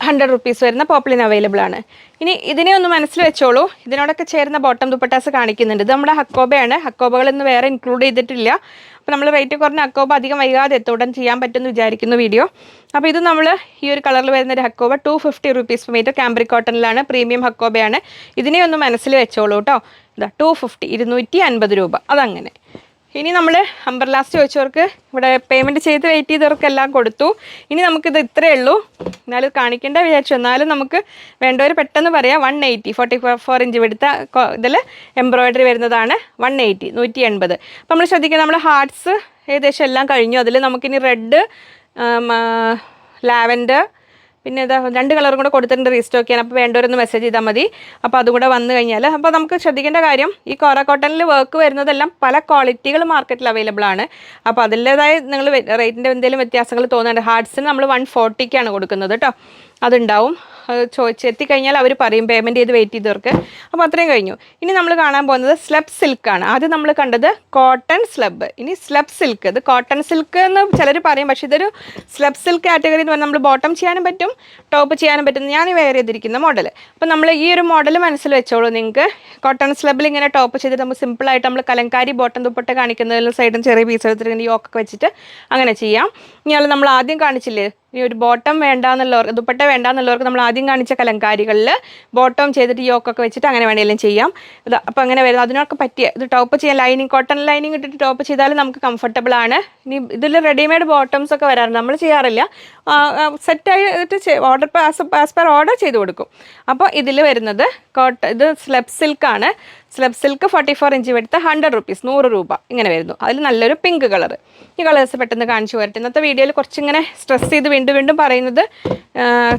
ഹൺഡ്രഡ് റുപ്പീസ് വരുന്ന പോപ്പിളിന് അവൈലബിൾ ആണ്. ഇനി ഇതിനെ ഒന്ന് മനസ്സിൽ വെച്ചോളൂ. ഇതിനോടൊക്കെ ചേർന്ന ബോട്ടം ദുപ്പട്ടാസ് കാണിക്കുന്നുണ്ട്. ഇത് നമ്മുടെ ഹക്കോബയാണ്. ഹക്കോബകൾ ഇന്ന് വേറെ ഇൻക്ലൂഡ് ചെയ്തിട്ടില്ല. അപ്പോൾ നമ്മൾ റേറ്റ് കുറഞ്ഞ ഹക്കോബ അധികം വൈകാതെ എത്തുടൻ ചെയ്യാൻ പറ്റുമെന്ന് വിചാരിക്കുന്നു വീഡിയോ അപ്പോൾ ഇത് നമ്മൾ ഈ ഒരു കളറിൽ വരുന്ന ഒരു hakoba two fifty rupees metre cambric കോട്ടണിലാണ് premium ഹക്കോബയാണ്. ഇതിനെ ഒന്ന് മനസ്സിൽ വെച്ചോളൂ കേട്ടോ ഇതാ ടു ഫിഫ്റ്റി ഇരുന്നൂറ്റി അൻപത് രൂപ. അതങ്ങനെ. ഇനി നമ്മൾ അമ്പർ ലാസ്റ്റ് ചോദിച്ചവർക്ക് ഇവിടെ പേയ്മെന്റ് ചെയ്ത് വെയിറ്റ് ചെയ്തവർക്കെല്ലാം കൊടുത്തു. ഇനി നമുക്കിത് ഇത്രയേ ഉള്ളൂ. എന്നാലും കാണിക്കേണ്ട വിചാരിച്ചു. എന്നാലും നമുക്ക് വേണ്ടവർ പെട്ടെന്ന് പറയാം. One eighty forty four four inch എടുത്ത ഇതിൽ എംബ്രോയ്ഡറി വരുന്നതാണ് വൺ എയ്റ്റി നൂറ്റി എൺപത് അപ്പോൾ നമ്മൾ ശ്രദ്ധിക്കുക നമ്മൾ ഹാർട്സ് ഏകദേശം എല്ലാം കഴിഞ്ഞു. അതിൽ നമുക്കിനി റെഡ് ലാവൻഡർ പിന്നെ ഇതാ രണ്ട് കളറും കൂടെ കൊടുത്തിട്ടുണ്ട് റീസ്റ്റോക്ക് ചെയ്യാൻ. അപ്പോൾ വേണ്ടവരൊന്ന് മെസ്സേജ് ചെയ്താൽ മതി. അപ്പോൾ അതും കൂടെ വന്നു കഴിഞ്ഞാൽ അപ്പോൾ നമുക്ക് ശ്രദ്ധിക്കേണ്ട കാര്യം ഈ കോറ കോട്ടണിൽ വർക്ക് വരുന്നതെല്ലാം പല ക്വാളിറ്റികൾ മാർക്കറ്റിൽ അവൈലബിൾ ആണ്. അപ്പോൾ അതിന്റേതായ നിങ്ങൾ റേറ്റിന്റെ എന്തെങ്കിലും വ്യത്യാസങ്ങൾ തോന്നുന്നുണ്ട്. ഹാർട്സിന് നമ്മൾ വൺ ഫോർട്ടിക്കാണ് കൊടുക്കുന്നത് കേട്ടോ അതുണ്ടാവും. അത് ചോദിച്ച് എത്തിക്കഴിഞ്ഞാൽ അവർ പറയും പേയ്മെന്റ് ചെയ്ത് വെയിറ്റ് ചെയ്തവർക്ക്. അപ്പോൾ അത്രയും കഴിഞ്ഞു. ഇനി നമ്മൾ കാണാൻ പോകുന്നത് സ്ലബ് സിൽക്കാണ് ആദ്യം നമ്മൾ കണ്ടത് കോട്ടൺ സ്ലബ് ഇനി സ്ലബ് സിൽക്ക് ഇത് കോട്ടൺ സിൽക്ക് എന്ന് ചിലർ പറയും പക്ഷേ ഇതൊരു സ്ലബ് സിൽക്ക് കാറ്റഗറി എന്ന് പറഞ്ഞാൽ നമ്മൾ ബോട്ടം ചെയ്യാനും പറ്റും ടോപ്പ് ചെയ്യാനും പറ്റും. ഞാൻ വെയർ ചെയ്തിരിക്കുന്ന മോഡൽ അപ്പോൾ നമ്മൾ ഈ ഒരു മോഡൽ മനസ്സിൽ വെച്ചോളൂ നിങ്ങൾക്ക്. കോട്ടൺ സ്ലബിൽ ഇങ്ങനെ ടോപ്പ് ചെയ്തിട്ട് നമ്മൾ സിമ്പിളായിട്ട് നമ്മൾ കലങ്കാരി ബോട്ടം ദുപ്പട്ട കാണിക്കുന്നതിൽ സൈഡും ചെറിയ പീസ് എടുത്തിട്ട് യോക്കൊക്കെ വെച്ചിട്ട് അങ്ങനെ ചെയ്യാം. ഇനി നമ്മൾ ആദ്യം കാണിച്ചില്ലേ? ഇനി ഒരു ബോട്ടം വേണ്ടാന്നുള്ളവർക്ക് ദുപ്പട്ട വേണ്ടാന്നുള്ളവർക്ക് നമ്മൾ ആദ്യം കാണിച്ച കലങ്കാരികളിൽ ബോട്ടം ചെയ്തിട്ട് യോക്കൊക്കെ വെച്ചിട്ട് അങ്ങനെ വേണമെങ്കിലും ചെയ്യാം. ഇത് അപ്പോൾ അങ്ങനെ വരുന്നത്. അതിനൊക്കെ പറ്റിയ ഇത് ടോപ്പ് ചെയ്യാൻ ലൈനിങ് കോട്ടൺ ലൈനിങ് ഇട്ടിട്ട് ടോപ്പ് ചെയ്താലും നമുക്ക് കംഫർട്ടബിൾ ആണ്. ഇനി ഇതിൽ റെഡിമെയ്ഡ് ബോട്ടംസ് ഒക്കെ വരാറുണ്ട്. നമ്മൾ ചെയ്യാറില്ല. സെറ്റായിട്ട് ഓർഡർ ആസ് പെർ ഓർഡർ ചെയ്ത് കൊടുക്കും. അപ്പോൾ ഇതിൽ വരുന്നത് കോട്ട ഇത് slub സിൽക്കാണ് slub silk forty four inch എടുത്ത് ഹൺഡ്രഡ് റുപ്പീസ് നൂറ് രൂപ ഇങ്ങനെ വരുന്നു. അതിൽ നല്ലൊരു പിങ്ക് കളർ ഈ കളേഴ്സ് പെട്ടെന്ന് കാണിച്ചു വരട്ടെ ഇന്നത്തെ വീഡിയോയിൽ കുറച്ചിങ്ങനെ സ്ട്രെസ് ചെയ്ത് വീണ്ടും വീണ്ടും പറയുന്നത്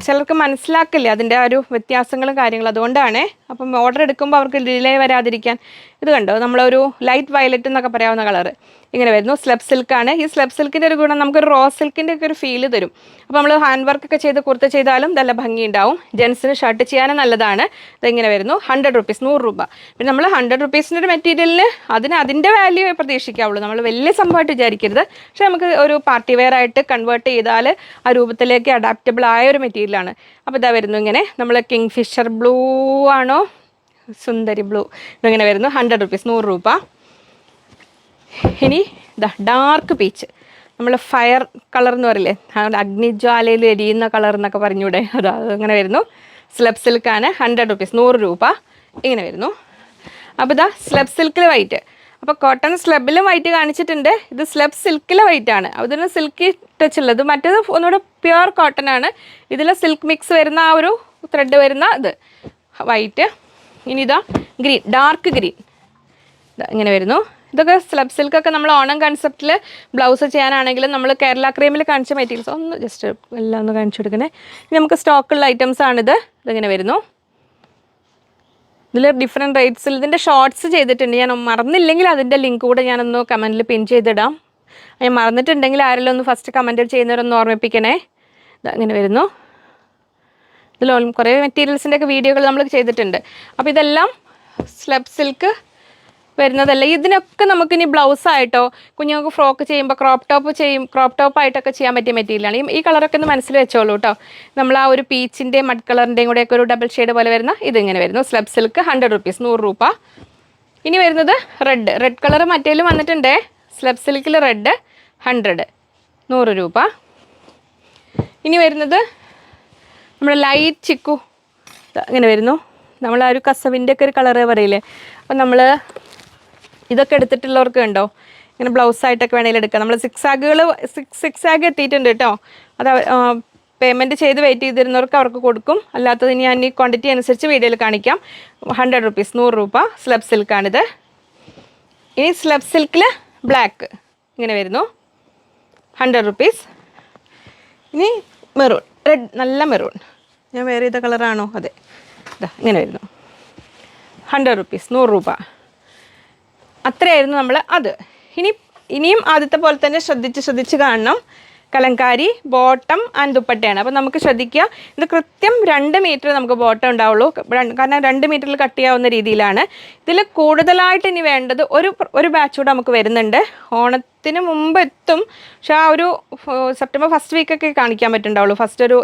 ചിലർക്ക് മനസ്സിലാക്കില്ല അതിന്റെ ആ ഒരു വ്യത്യാസങ്ങളും കാര്യങ്ങളും. അതുകൊണ്ടാണ് അപ്പം ഓർഡർ എടുക്കുമ്പോൾ അവർക്ക് ഡിലേ വരാതിരിക്കാൻ. ഇത് കണ്ടോ? നമ്മളൊരു ലൈറ്റ് വയലറ്റ് എന്നൊക്കെ പറയാവുന്ന കളറ് ഇങ്ങനെ വരുന്നു. സ്ലബ് സിൽക്കാണ് ഈ സ്ലബ് സിൽക്കിന്റെ ഒരു ഗുണം നമുക്ക് റോ സിൽക്കിന്റെ ഒക്കെ ഒരു ഫീൽ തരും. അപ്പോൾ നമ്മൾ ഹാൻഡ് വർക്ക് ഒക്കെ ചെയ്ത് കുർത്ത ചെയ്താലും നല്ല ഭംഗിയുണ്ടാവും. ജെൻസിന് ഷർട്ട് ചെയ്യാനും നല്ലതാണ്. ഇതിങ്ങനെ വരുന്നു. ഹൺഡ്രഡ് റുപ്പീസ് നൂറ് രൂപ. പിന്നെ നമ്മൾ ഹൺഡ്രഡ് റുപ്പീസിന്റെ ഒരു മെറ്റീരിയലിന് അതിന് അതിന്റെ വാല്യൂ പ്രതീക്ഷിക്കാവുള്ളൂ. നമ്മൾ വലിയ സംഭവമായിട്ട് വിചാരിക്കരുത്. പക്ഷേ നമുക്ക് ഒരു പാർട്ടി വെയർ ആയിട്ട് കൺവേർട്ട് ചെയ്താൽ ആ രൂപത്തിലേക്ക് അഡാപ്റ്റബിൾ ആയ ഒരു മെറ്റീരിയലാണ് അപ്പോൾ ഇതാ വരുന്നു ഇങ്ങനെ. നമ്മൾ കിങ് ഫിഷർ ബ്ലൂ ആണോ? സുന്ദരി ബ്ലൂ ഇങ്ങനെ വരുന്നു. ഹൺഡ്രഡ് റുപ്പീസ് നൂറ് രൂപ. ഇനി ഇതാ ഡാർക്ക് പീച്ച് നമ്മൾ ഫയർ കളർ എന്ന് പറയില്ലേ? അഗ്നിജ്വാലയിൽ എരിയുന്ന കളർ എന്നൊക്കെ പറഞ്ഞൂടെ? അതാ അങ്ങനെ വരുന്നു. സ്ലബ് സിൽക്കാണ് ഹൺഡ്രഡ് റുപ്പീസ് നൂറ് രൂപ. ഇങ്ങനെ വരുന്നു. അപ്പോൾ ഇതാ സ്ലബ് സിൽക്കിൽ വൈറ്റ് അപ്പോൾ കോട്ടൺ സ്ലബിലും വൈറ്റ് കാണിച്ചിട്ടുണ്ട്. ഇത് സ്ലബ് സിൽക്കിലെ വൈറ്റ് ആണ്. ഇതിന് സിൽക്കി ടച്ച് ഉള്ളത്. മറ്റേത് ഒന്നുകൂടെ പ്യുവർ കോട്ടൺ ആണ്. ഇതിൽ സിൽക്ക് മിക്സ് വരുന്ന ആ ഒരു ത്രെഡ് വരുന്ന ഇത്. വൈറ്റ് ഇനി ഇതാ ഗ്രീൻ ഡാർക്ക് ഗ്രീൻ ഇങ്ങനെ വരുന്നു. ഇതൊക്കെ സ്ലബ് സിൽക്കൊക്കെ നമ്മൾ ഓണം കൺസെപ്റ്റിൽ ബ്ലൗസ് ചെയ്യാനാണെങ്കിലും നമ്മൾ കേരള ക്രീമിൽ കാണിച്ച മെറ്റീരിയൽസ് ഒന്ന് ജസ്റ്റ് എല്ലാം ഒന്ന് കാണിച്ചു കൊടുക്കണേ. നമുക്ക് സ്റ്റോക്കുള്ള ഐറ്റംസ് ആണിത്. ഇതിങ്ങനെ വരുന്നു. ഇതിൽ ഡിഫറെന്റ് റേറ്റ്സിൽ ഇതിന്റെ ഷോർട്സ് ചെയ്തിട്ടുണ്ട്. ഞാൻ മറന്നില്ലെങ്കിൽ അതിന്റെ ലിങ്ക് കൂടെ ഞാനൊന്ന് കമന്റിൽ പിൻ ചെയ്തിടാം. ഞാൻ മറന്നിട്ടുണ്ടെങ്കിൽ ആരെങ്കിലും ഒന്ന് ഫസ്റ്റ് കമന്റ് ചെയ്യുന്നവരൊന്ന് ഓർമ്മിപ്പിക്കണേ. ദാ ഇങ്ങനെ വരുന്നു. ഇതിൽ കുറേ മെറ്റീരിയൽസിന്റെയൊക്കെ വീഡിയോകൾ നമ്മൾ ചെയ്തിട്ടുണ്ട്. അപ്പോൾ ഇതെല്ലാം സ്ലബ് സിൽക്ക് വരുന്നതല്ല. ഇതിനൊക്കെ നമുക്കിനി ബ്ലൗസ് ആയിട്ടോ കുഞ്ഞുങ്ങൾക്ക് ഫ്രോക്ക് ചെയ്യുമ്പോൾ ക്രോപ്പ് ടോപ്പ് ചെയ്യും ക്രോപ്പ് ടോപ്പ് ആയിട്ടൊക്കെ ചെയ്യാൻ പറ്റിയ മെറ്റീരിയലാണ് ഈ കളറൊക്കെ ഒന്ന് മനസ്സിൽ വെച്ചോളൂ കേട്ടോ നമ്മൾ ആ ഒരു പീച്ചിന്റെയും മഡ് കളറിന്റെയും കൂടെയൊക്കെ ഒരു ഡബിൾ ഷെയ്ഡ് പോലെ വരുന്ന ഇതിങ്ങനെ വരുന്നു. സ്ലബ് സിൽക്ക് ഹൺഡ്രഡ് റുപ്പീസ് നൂറ് രൂപ. ഇനി വരുന്നത് റെഡ് റെഡ് കളർ മറ്റേലും വന്നിട്ടുണ്ട്. സ്ലബ് സിൽക്കിൽ റെഡ് ഹൺഡ്രഡ് നൂറ് രൂപ. ഇനി വരുന്നത് നമ്മുടെ ലൈറ്റ് ചിക്കു ഇങ്ങനെ വരുന്നു. നമ്മൾ ആ ഒരു കസവിന്റെ ഒക്കെ ഒരു കളറ് പറയില്ലേ? അപ്പം നമ്മൾ ഇതൊക്കെ എടുത്തിട്ടുള്ളവർക്ക് ഉണ്ടോ? ഇങ്ങനെ ബ്ലൗസ് ആയിട്ടൊക്കെ വേണമെങ്കിൽ എടുക്കാം. നമ്മൾ സിക്സ് ആഗുകൾ സിക്സ് സിക്സ് ആഗ് എത്തിയിട്ടുണ്ട് കേട്ടോ അത് പേയ്മെന്റ് ചെയ്ത് വെയിറ്റ് ചെയ്തിരുന്നവർക്ക് അവർക്ക് കൊടുക്കും. അല്ലാത്തത് ഞാൻ ഈ ക്വാണ്ടിറ്റി അനുസരിച്ച് വീഡിയോയിൽ കാണിക്കാം. ഹൺഡ്രഡ് റുപ്പീസ് നൂറ് രൂപ സ്ലബ് സിൽക്കാണിത് ഇനി സ്ലബ് സിൽക്കിൽ ബ്ലാക്ക് ഇങ്ങനെ വരുന്നു. ഹൺഡ്രഡ് റുപ്പീസ് ഇനി മെറൂൺ റെഡ് നല്ല മെറൂൺ ഞാൻ വേറെ ചെയ്ത കളറാണോ അതെ. ഇങ്ങനെ വരുന്നു. ഹൺഡ്രഡ് റുപ്പീസ് നൂറ് രൂപ. അത്രയായിരുന്നു നമ്മൾ അത്. ഇനി ഇനിയും ആദ്യത്തെ പോലെ തന്നെ ശ്രദ്ധിച്ച് ശ്രദ്ധിച്ച് കാണണം. കലങ്കാരി ബോട്ടം ആൻഡ് ദുപ്പട്ടയാണ്. അപ്പോൾ നമുക്ക് ശ്രദ്ധിക്കുക ഇത് കൃത്യം രണ്ട് മീറ്റർ നമുക്ക് ബോട്ടം ഉണ്ടാവുള്ളൂ. കാരണം രണ്ട് മീറ്ററിൽ കട്ട് ചെയ്യാവുന്ന രീതിയിലാണ്. ഇതിൽ കൂടുതലായിട്ട് ഇനി വേണ്ടത് ഒരു ഒരു ബാച്ച് കൂടെ നമുക്ക് വരുന്നുണ്ട്. ഓണത്തിന് മുമ്പ് എത്തും. പക്ഷെ ആ ഒരു സെപ്റ്റംബർ ഫസ്റ്റ് വീക്കൊക്കെ കാണിക്കാൻ പറ്റുന്നുണ്ടാവുള്ളൂ. ഫസ്റ്റ് ഒരു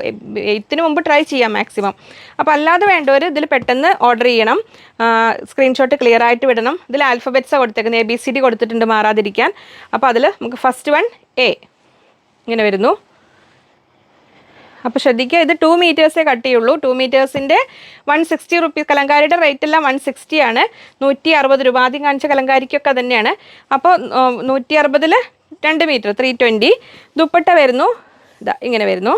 എയ്ത്തിന് മുമ്പ് ട്രൈ ചെയ്യാം മാക്സിമം അപ്പോൾ അല്ലാതെ വേണ്ടവർ ഇതിൽ പെട്ടെന്ന് ഓർഡർ ചെയ്യണം. സ്ക്രീൻഷോട്ട് ക്ലിയർ ആയിട്ട് വിടണം. ഇതിൽ ആൽഫബറ്റ്സാണ് കൊടുത്തേക്കുന്നത് എ ബി സി ഡി കൊടുത്തിട്ടുണ്ട് മാറാതിരിക്കാൻ. അപ്പോൾ അതിൽ നമുക്ക് ഫസ്റ്റ് വൺ എ ഇങ്ങനെ വരുന്നു. അപ്പോൾ ശ്രദ്ധിക്കുക ഇത് ടു മീറ്റേഴ്സേ കട്ട് ചെയ്യുള്ളൂ. ടു മീറ്റേഴ്സിന്റെ വൺ സിക്സ്റ്റി റുപ്പീസ് കലങ്കാരിയുടെ റേറ്റ് എല്ലാം വൺ സിക്സ്റ്റി ആണ്. നൂറ്റി അറുപത് രൂപ. ആദ്യം കാണിച്ച കലങ്കാരിക്കൊക്കെ തന്നെയാണ്. അപ്പോൾ നൂറ്റി അറുപതിൽ രണ്ട് മീറ്റർ ത്രീ ട്വന്റി ദുപ്പട്ട വരുന്നു. ഇതാ ഇങ്ങനെ വരുന്നു.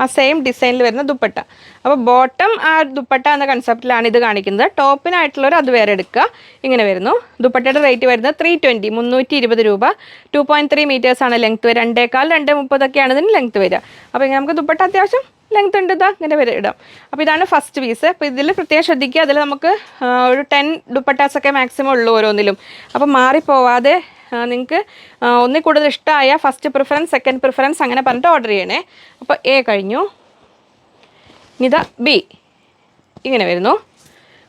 ആ സെയിം ഡിസൈനിൽ വരുന്ന ദുപ്പട്ട. അപ്പോൾ ബോട്ടം ആ ദുപ്പട്ട എന്ന കൺസെപ്റ്റിലാണ് ഇത് കാണിക്കുന്നത്. ടോപ്പിനായിട്ടുള്ളവർ അത് വേറെ എടുക്കുക. ഇങ്ങനെ വരുന്നു. ദുപ്പട്ടയുടെ റേറ്റ് വരുന്നത് ത്രീ ട്വന്റി മുന്നൂറ്റി ഇരുപത് രൂപ ടു പോയിന്റ് ത്രീ മീറ്റേഴ്സാണ് ലെങ്ത് വരിക. രണ്ടേക്കാൽ രണ്ട് മുപ്പതൊക്കെയാണ് ഇതിന് ലെങ്ത് വരിക. അപ്പോൾ ഇങ്ങനെ നമുക്ക് ദുപ്പട്ട അത്യാവശ്യം ലെങ്ത് ഉണ്ട് ഇതാ. ഇങ്ങനെ വരെ ഇടാം. അപ്പോൾ ഇതാണ് ഫസ്റ്റ് പീസ് അപ്പോൾ ഇതിൽ പ്രത്യേകം ശ്രദ്ധിക്കുക. അതിൽ നമുക്ക് ഒരു ടെൻ ദുപ്പട്ടാസൊക്കെ മാക്സിമം ഉള്ളൂ ഓരോന്നിലും. അപ്പോൾ മാറിപ്പോവാതെ നിങ്ങൾക്ക് ഒന്നിൽ കൂടുതൽ ഇഷ്ടമായ ഫസ്റ്റ് പ്രിഫറൻസ് സെക്കൻഡ് പ്രിഫറൻസ് അങ്ങനെ പറഞ്ഞിട്ട് ഓർഡർ ചെയ്യണേ. അപ്പോൾ എ കഴിഞ്ഞു. ഇതാ ബി ഇങ്ങനെ വരുന്നു.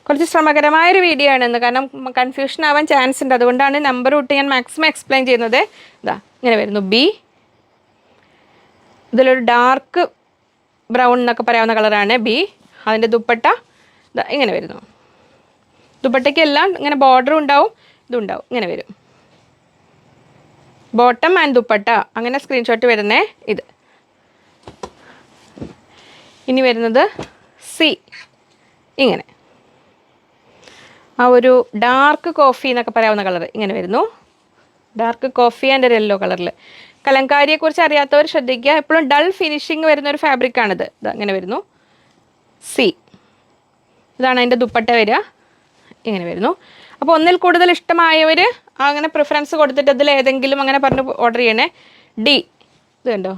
കുറച്ച് ശ്രമകരമായൊരു വീഡിയോ ആണെന്ന് കാരണം കൺഫ്യൂഷൻ ആവാൻ ചാൻസ് ഉണ്ട്. അതുകൊണ്ടാണ് നമ്പർ വിട്ട് ഞാൻ മാക്സിമം എക്സ്പ്ലെയിൻ ചെയ്യുന്നത്. ഇതാ ഇങ്ങനെ വരുന്നു. ബി ഇതിലൊരു ഡാർക്ക് ബ്രൗൺ എന്നൊക്കെ പറയാവുന്ന കളറാണ് ബി അതിന്റെ ദുപ്പട്ട ഇതാ ഇങ്ങനെ വരുന്നു. ദുപ്പട്ടയ്ക്ക് എല്ലാം ഇങ്ങനെ ബോർഡർ ഉണ്ടാവും ഇതുണ്ടാവും ഇങ്ങനെ വരും. Bottom and dupatta. അങ്ങനെ സ്ക്രീൻഷോട്ട് വരുന്നേ ഇത്. ഇനി വരുന്നത് സി. ഇങ്ങനെ. ആ ഒരു ഡാർക്ക് കോഫി എന്നൊക്കെ പറയാവുന്ന കളർ ഇങ്ങനെ വരുന്നു. ഡാർക്ക് കോഫി ആൻഡ് ഒരു യെല്ലോ കളറിൽ കലങ്കാരിയെക്കുറിച്ച് അറിയാത്തവർ ശ്രദ്ധിക്കുക. എപ്പോഴും ഡൾ ഫിനിഷിങ് വരുന്ന ഒരു ഫാബ്രിക്കാണിത് ഇത് അങ്ങനെ വരുന്നു. സി. ഇതാണ് അതിന്റെ ദുപ്പട്ട വരിക. ഇങ്ങനെ വരുന്നു. അപ്പോൾ ഒന്നിൽ കൂടുതൽ ഇഷ്ടമായവർ അങ്ങനെ പ്രിഫറൻസ് കൊടുത്തിട്ട് അതിൽ ഏതെങ്കിലും അങ്ങനെ പറഞ്ഞ് ഓർഡർ ചെയ്യണേ. ഡി ഇത് കണ്ടോ?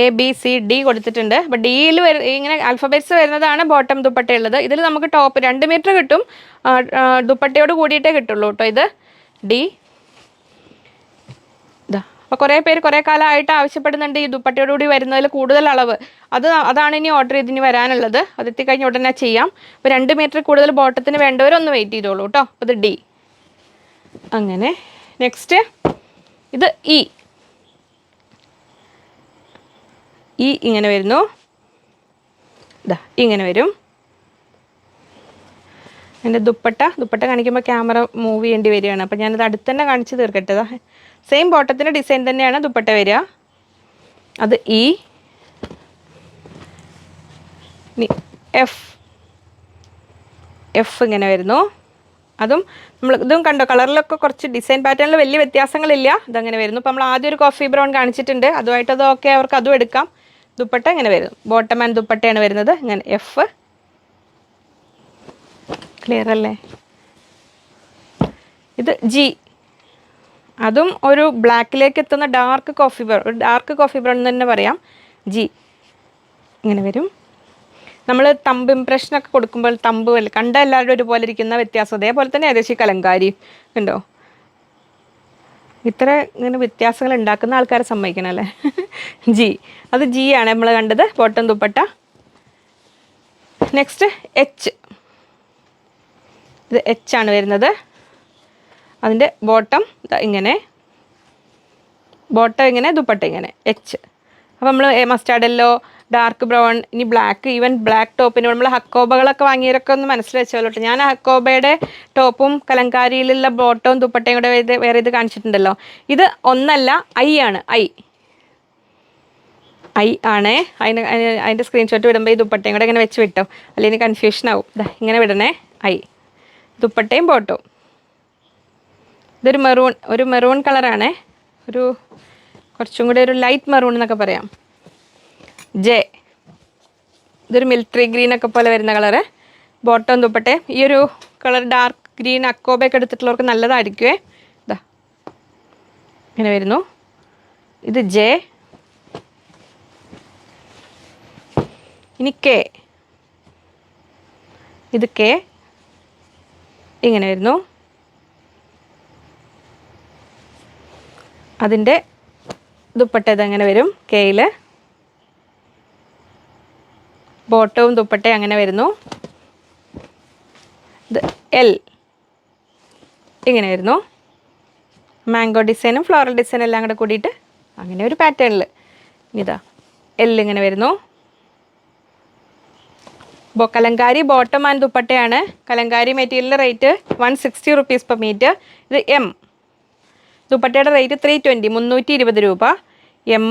എ ബി സി ഡി കൊടുത്തിട്ടുണ്ട്. അപ്പോൾ ഡിയിൽ വര ഇങ്ങനെ അൽഫബെറ്റ്സ് വരുന്നതാണ് ബോട്ടം ദുപ്പട്ടയുള്ളത്. ഇതിൽ നമുക്ക് ടോപ്പ് രണ്ട് മീറ്റർ കിട്ടും. ദുപ്പട്ടയോട് കൂടിയിട്ടേ കിട്ടുള്ളൂ കേട്ടോ ഇത്. ഡി അപ്പോൾ കുറേ പേര് കുറേ കാലമായിട്ട് ആവശ്യപ്പെടുന്നുണ്ട് ഈ ദുപ്പട്ടയോടുകൂടി വരുന്നതിൽ കൂടുതൽ അളവ്. അത് അതാണ് ഇനി ഓർഡർ ചെയ്തിന് വരാനുള്ളത്. അത് എത്തിക്കഴിഞ്ഞ ഉടനെ ചെയ്യാം. അപ്പോൾ രണ്ട് മീറ്റർ കൂടുതൽ ബോട്ടത്തിന് വേണ്ടവരൊന്ന് വെയിറ്റ് ചെയ്തോളൂ കേട്ടോ. ഇത് ഡി അങ്ങനെ. നെക്സ്റ്റ് ഇത് ഇ ഈ ഇങ്ങനെ വരുന്നു. ഇതാ ഇങ്ങനെ വരും. എന്റെ ദുപ്പട്ട ദുപ്പട്ട കാണിക്കുമ്പോൾ ക്യാമറ മൂവ് ചെയ്യേണ്ടി വരികയാണ്. അപ്പോൾ ഞാനത് അടുത്ത് തന്നെ കാണിച്ച് തീർക്കട്ടെ സെയിം ബോട്ടത്തിന്റെ ഡിസൈൻ തന്നെയാണ് ദുപ്പട്ട വരിക. അത് ഇ എഫ് എഫ് ഇങ്ങനെ വരുന്നു. അതും നമ്മൾ ഇതും കണ്ടോ കളറിലൊക്കെ കുറച്ച് ഡിസൈൻ പാറ്റേണിൽ വലിയ വ്യത്യാസങ്ങളില്ല. ഇതങ്ങനെ വരുന്നു. ഇപ്പം നമ്മൾ ആദ്യം ഒരു കോഫി ബ്രൗൺ കാണിച്ചിട്ടുണ്ട്. അതുമായിട്ട് അതൊക്കെ അവർക്ക് അതും എടുക്കാം. ദുപ്പട്ട ഇങ്ങനെ വരും ബോട്ടം ആൻഡ് ദുപ്പട്ടയാണ് വരുന്നത്. ഇങ്ങനെ എഫ് ക്ലിയർ അല്ലേ? ഇത് ജി അതും ഒരു ബ്ലാക്കിലേക്ക് എത്തുന്ന dark coffee brown dark coffee brown എന്ന് തന്നെ പറയാം. ജി ഇങ്ങനെ വരും. നമ്മൾ തമ്പ് ഇംപ്രഷനൊക്കെ കൊടുക്കുമ്പോൾ തമ്പ് വല്ല കണ്ട എല്ലാവരും ഒരുപോലെ ഇരിക്കുന്ന വ്യത്യാസം. അതേപോലെ തന്നെ ഏകദേശം കലങ്കാരി ഉണ്ടോ ഇത്ര ഇങ്ങനെ വ്യത്യാസങ്ങൾ ഉണ്ടാക്കുന്ന ആൾക്കാരെ സമ്മതിക്കണം അല്ലേ? ജി അത് ജി ആണ് നമ്മൾ കണ്ടത് ബോട്ടം ദുപ്പട്ട. നെക്സ്റ്റ് എച്ച് ഇത് എച്ച് ആണ് വരുന്നത്. അതിന്റെ ബോട്ടം ഇങ്ങനെ ബോട്ടം ഇങ്ങനെ ദുപ്പട്ട ഇങ്ങനെ എച്ച് അപ്പോൾ നമ്മൾ മസ്റ്റാർഡ് യെല്ലോ ഡാർക്ക് ബ്രൗൺ ഇനി ബ്ലാക്ക് ഈവൻ ബ്ലാക്ക് ടോപ്പിന് നമ്മൾ ഹക്കോബകളൊക്കെ വാങ്ങിയവരൊക്കെ ഒന്ന് മനസ്സിൽ വെച്ചോളൂ കേട്ടോ ഞാൻ ഹക്കോബയുടെ ടോപ്പും കലങ്കാരിയിലുള്ള ബോട്ടവും ദുപ്പട്ടയും കൂടെ വേറെ ഇത് കാണിച്ചിട്ടുണ്ടല്ലോ. ഇത് ഒന്നല്ല ഐ ആണ് ഐ ഐ ആണേ. അതിന് അതിന്റെ സ്ക്രീൻഷോട്ട് വിടുമ്പോൾ ഈ ദുപ്പട്ടയും കൂടെ ഇങ്ങനെ വെച്ച് വിട്ടോ. അല്ലെങ്കിൽ കൺഫ്യൂഷൻ ആവും. ഇങ്ങനെ വിടണേ ഐ ദുപ്പട്ടയും ബോട്ടവും ഇതൊരു മെറൂൺ ഒരു മെറൂൺ കളറാണേ. ഒരു കുറച്ചും കൂടി ഒരു ലൈറ്റ് മെറൂൺ എന്നൊക്കെ പറയാം. ജെ. ഇതൊരു മിലിറ്ററി ഗ്രീൻ ഒക്കെ പോലെ വരുന്ന കളറ്. ബോട്ടം തുപ്പട്ടെ ഈ ഒരു കളർ ഡാർക്ക് ഗ്രീൻ അക്കോബയൊക്കെ എടുത്തിട്ടുള്ളവർക്ക് നല്ലതായിരിക്കുമേ ഇതാ ഇങ്ങനെ വരുന്നു. ഇത് ജെ. ഇനി കെ. ഇത് കെ. ഇങ്ങനെ വരുന്നു. അതിന്റെ ദുപ്പട്ട ഇതങ്ങനെ വരും കെയിൽ ബോട്ടവും ദുപ്പട്ട അങ്ങനെ വരുന്നു. ഇത് എൽ ഇങ്ങനെ വരുന്നു. മാംഗോ ഡിസൈനും ഫ്ലോറൽ ഡിസൈനും എല്ലാം കൂടെ കൂടിയിട്ട് അങ്ങനെ ഒരു പാറ്റേണിൽ ഇതാ എൽ ഇങ്ങനെ വരുന്നു. കലങ്കാരി ബോട്ടം ആൻഡ് ദുപ്പട്ടയാണ്. കലങ്കാരി മെറ്റീരിയലിന്റെ rate one sixty rupees per metre ഇത് എം ദുപ്പട്ടയുടെ റേറ്റ് ത്രീ ട്വന്റി മുന്നൂറ്റി ഇരുപത് രൂപ. എം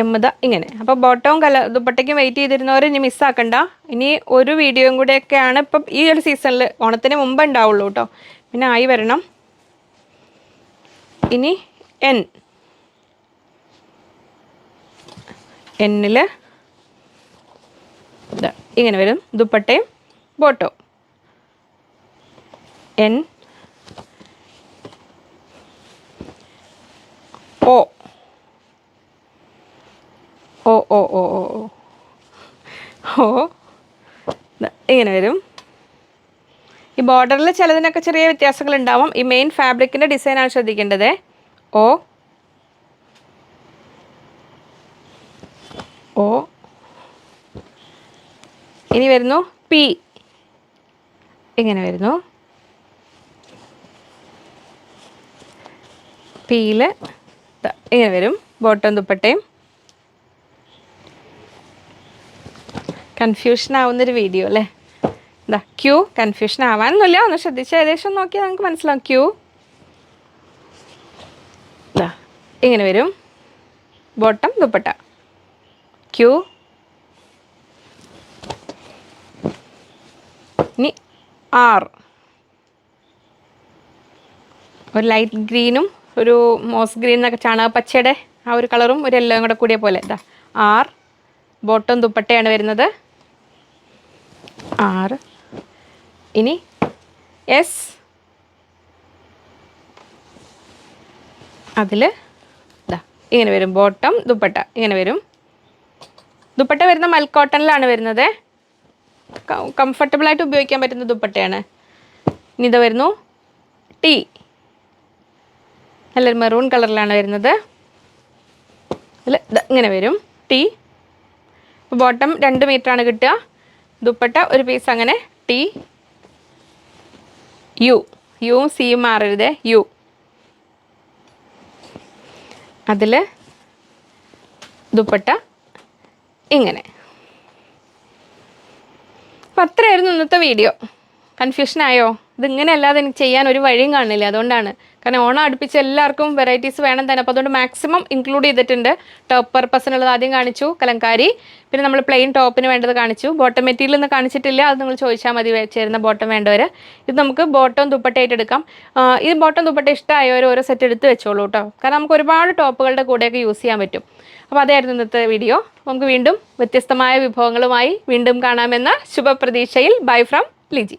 എം ദ ഇങ്ങനെ. അപ്പോൾ ബോട്ടവും കല ദുപ്പട്ടയ്ക്കും വെയിറ്റ് ചെയ്തിരുന്നവർ ഇനി മിസ്സാക്കണ്ട ഇനി ഒരു വീഡിയോയും കൂടെയൊക്കെയാണ് ഇപ്പം ഈ ഒരു സീസണിൽ ഓണത്തിന് മുമ്പ് ഉണ്ടാവുള്ളൂ കേട്ടോ പിന്നെ ആയി വരണം. ഇനി എൻ എന്നിൽ ഇങ്ങനെ വരും ദുപ്പട്ടയും ബോട്ടോ എൻ ഓ. ഓ ഓ ഓ ഓ ഓ. ഇങ്ങനെ വരും. ഈ ബോർഡറിൽ ചിലതിനൊക്കെ ചെറിയ വ്യത്യാസങ്ങൾ ഉണ്ടാവും ഈ മെയിൻ ഫാബ്രിക്കിന്റെ ഡിസൈനാണ് ശ്രദ്ധിക്കേണ്ടത്. ഓ. ഓ. ഇനി വരുന്നു. പി. ഇങ്ങനെ വരുന്നു. പിയിൽ ഇങ്ങനെ വരും. ബോട്ടം ദുപ്പട്ടയും. കൺഫ്യൂഷൻ ആവുന്നൊരു വീഡിയോ അല്ലേ? എന്താ ക്യൂ കൺഫ്യൂഷൻ ആവാനൊന്നുമില്ല. ഒന്ന് ശ്രദ്ധിച്ച് ഏകദേശം നോക്കിയാൽ നമുക്ക് മനസ്സിലാവും. ക്യൂ എന്താ ഇങ്ങനെ വരും. ബോട്ടം ദുപ്പട്ട. ക്യൂ ഇനി ആർ ഒരു ലൈറ്റ് ഗ്രീനും ഒരു മോസ് ഗ്രീൻ എന്നൊക്കെ ചാണകപ്പച്ചയുടെ ആ ഒരു കളറും ഒരു എല്ലാം കൂടെ കൂടിയ പോലെ. ഇതാ ആർ ബോട്ടം ദുപ്പട്ടയാണ് വരുന്നത്. ആറ്. ഇനി എസ് അതിൽ ഇതാ ഇങ്ങനെ വരും. ബോട്ടം ദുപ്പട്ട ഇങ്ങനെ വരും. ദുപ്പട്ട വരുന്ന മൽക്കോട്ടണിലാണ് വരുന്നത്. കംഫർട്ടബിളായിട്ട് ഉപയോഗിക്കാൻ പറ്റുന്ന ദുപ്പട്ടയാണ്. ഇനി ഇത് വരുന്നു. ടീ നല്ലൊരു മെറൂൺ കളറിലാണ് വരുന്നത്. അതിൽ ഇങ്ങനെ വരും. ടീ ബോട്ടം രണ്ട് ആണ് കിട്ടുക. ദുപ്പട്ട ഒരു പീസ് അങ്ങനെ. ടി യു യുവും സിയും മാറരുത്. യു അതിൽ ദുപ്പട്ട ഇങ്ങനെ. അപ്പം അത്രയായിരുന്നു ഇന്നത്തെ വീഡിയോ കൺഫ്യൂഷനായോ ഇതിങ്ങനെ അല്ലാതെ എനിക്ക് ചെയ്യാൻ ഒരു വഴിയും കാണില്ല അതുകൊണ്ടാണ് കാരണം ഓണം അടുപ്പിച്ച് എല്ലാവർക്കും വെറൈറ്റീസ് വേണം തന്നെ അപ്പോൾ അതുകൊണ്ട് മാക്സിമം ഇൻക്ലൂഡ് ചെയ്തിട്ടുണ്ട്. ടോപ്പ് പർപ്പസിനുള്ളത് ആദ്യം കാണിച്ചു കലങ്കാരി. പിന്നെ നമ്മൾ പ്ലെയിൻ ടോപ്പിന് വേണ്ടത് കാണിച്ചു. ബോട്ടം മെറ്റീരിയൽ ഒന്നും കാണിച്ചിട്ടില്ല. അത് നിങ്ങൾ ചോദിച്ചാൽ മതി ചേരുന്ന ബോട്ടം വേണ്ടവർ ഇത് നമുക്ക് ബോട്ടം ദുപ്പട്ടയായിട്ട് എടുക്കാം. ഈ ബോട്ടം ദുപ്പട്ട ഇഷ്ടമായവർ ഓരോ സെറ്റ് എടുത്ത് വെച്ചോളൂ കേട്ടോ കാരണം നമുക്ക് ഒരുപാട് ടോപ്പുകളുടെ കൂടെയൊക്കെ യൂസ് ചെയ്യാൻ പറ്റും. അപ്പോൾ അതായിരുന്നു ഇന്നത്തെ വീഡിയോ നമുക്ക് വീണ്ടും വ്യത്യസ്തമായ വിഭവങ്ങളുമായി വീണ്ടും കാണാമെന്ന ശുഭപ്രതീക്ഷയിൽ. Bye from Liji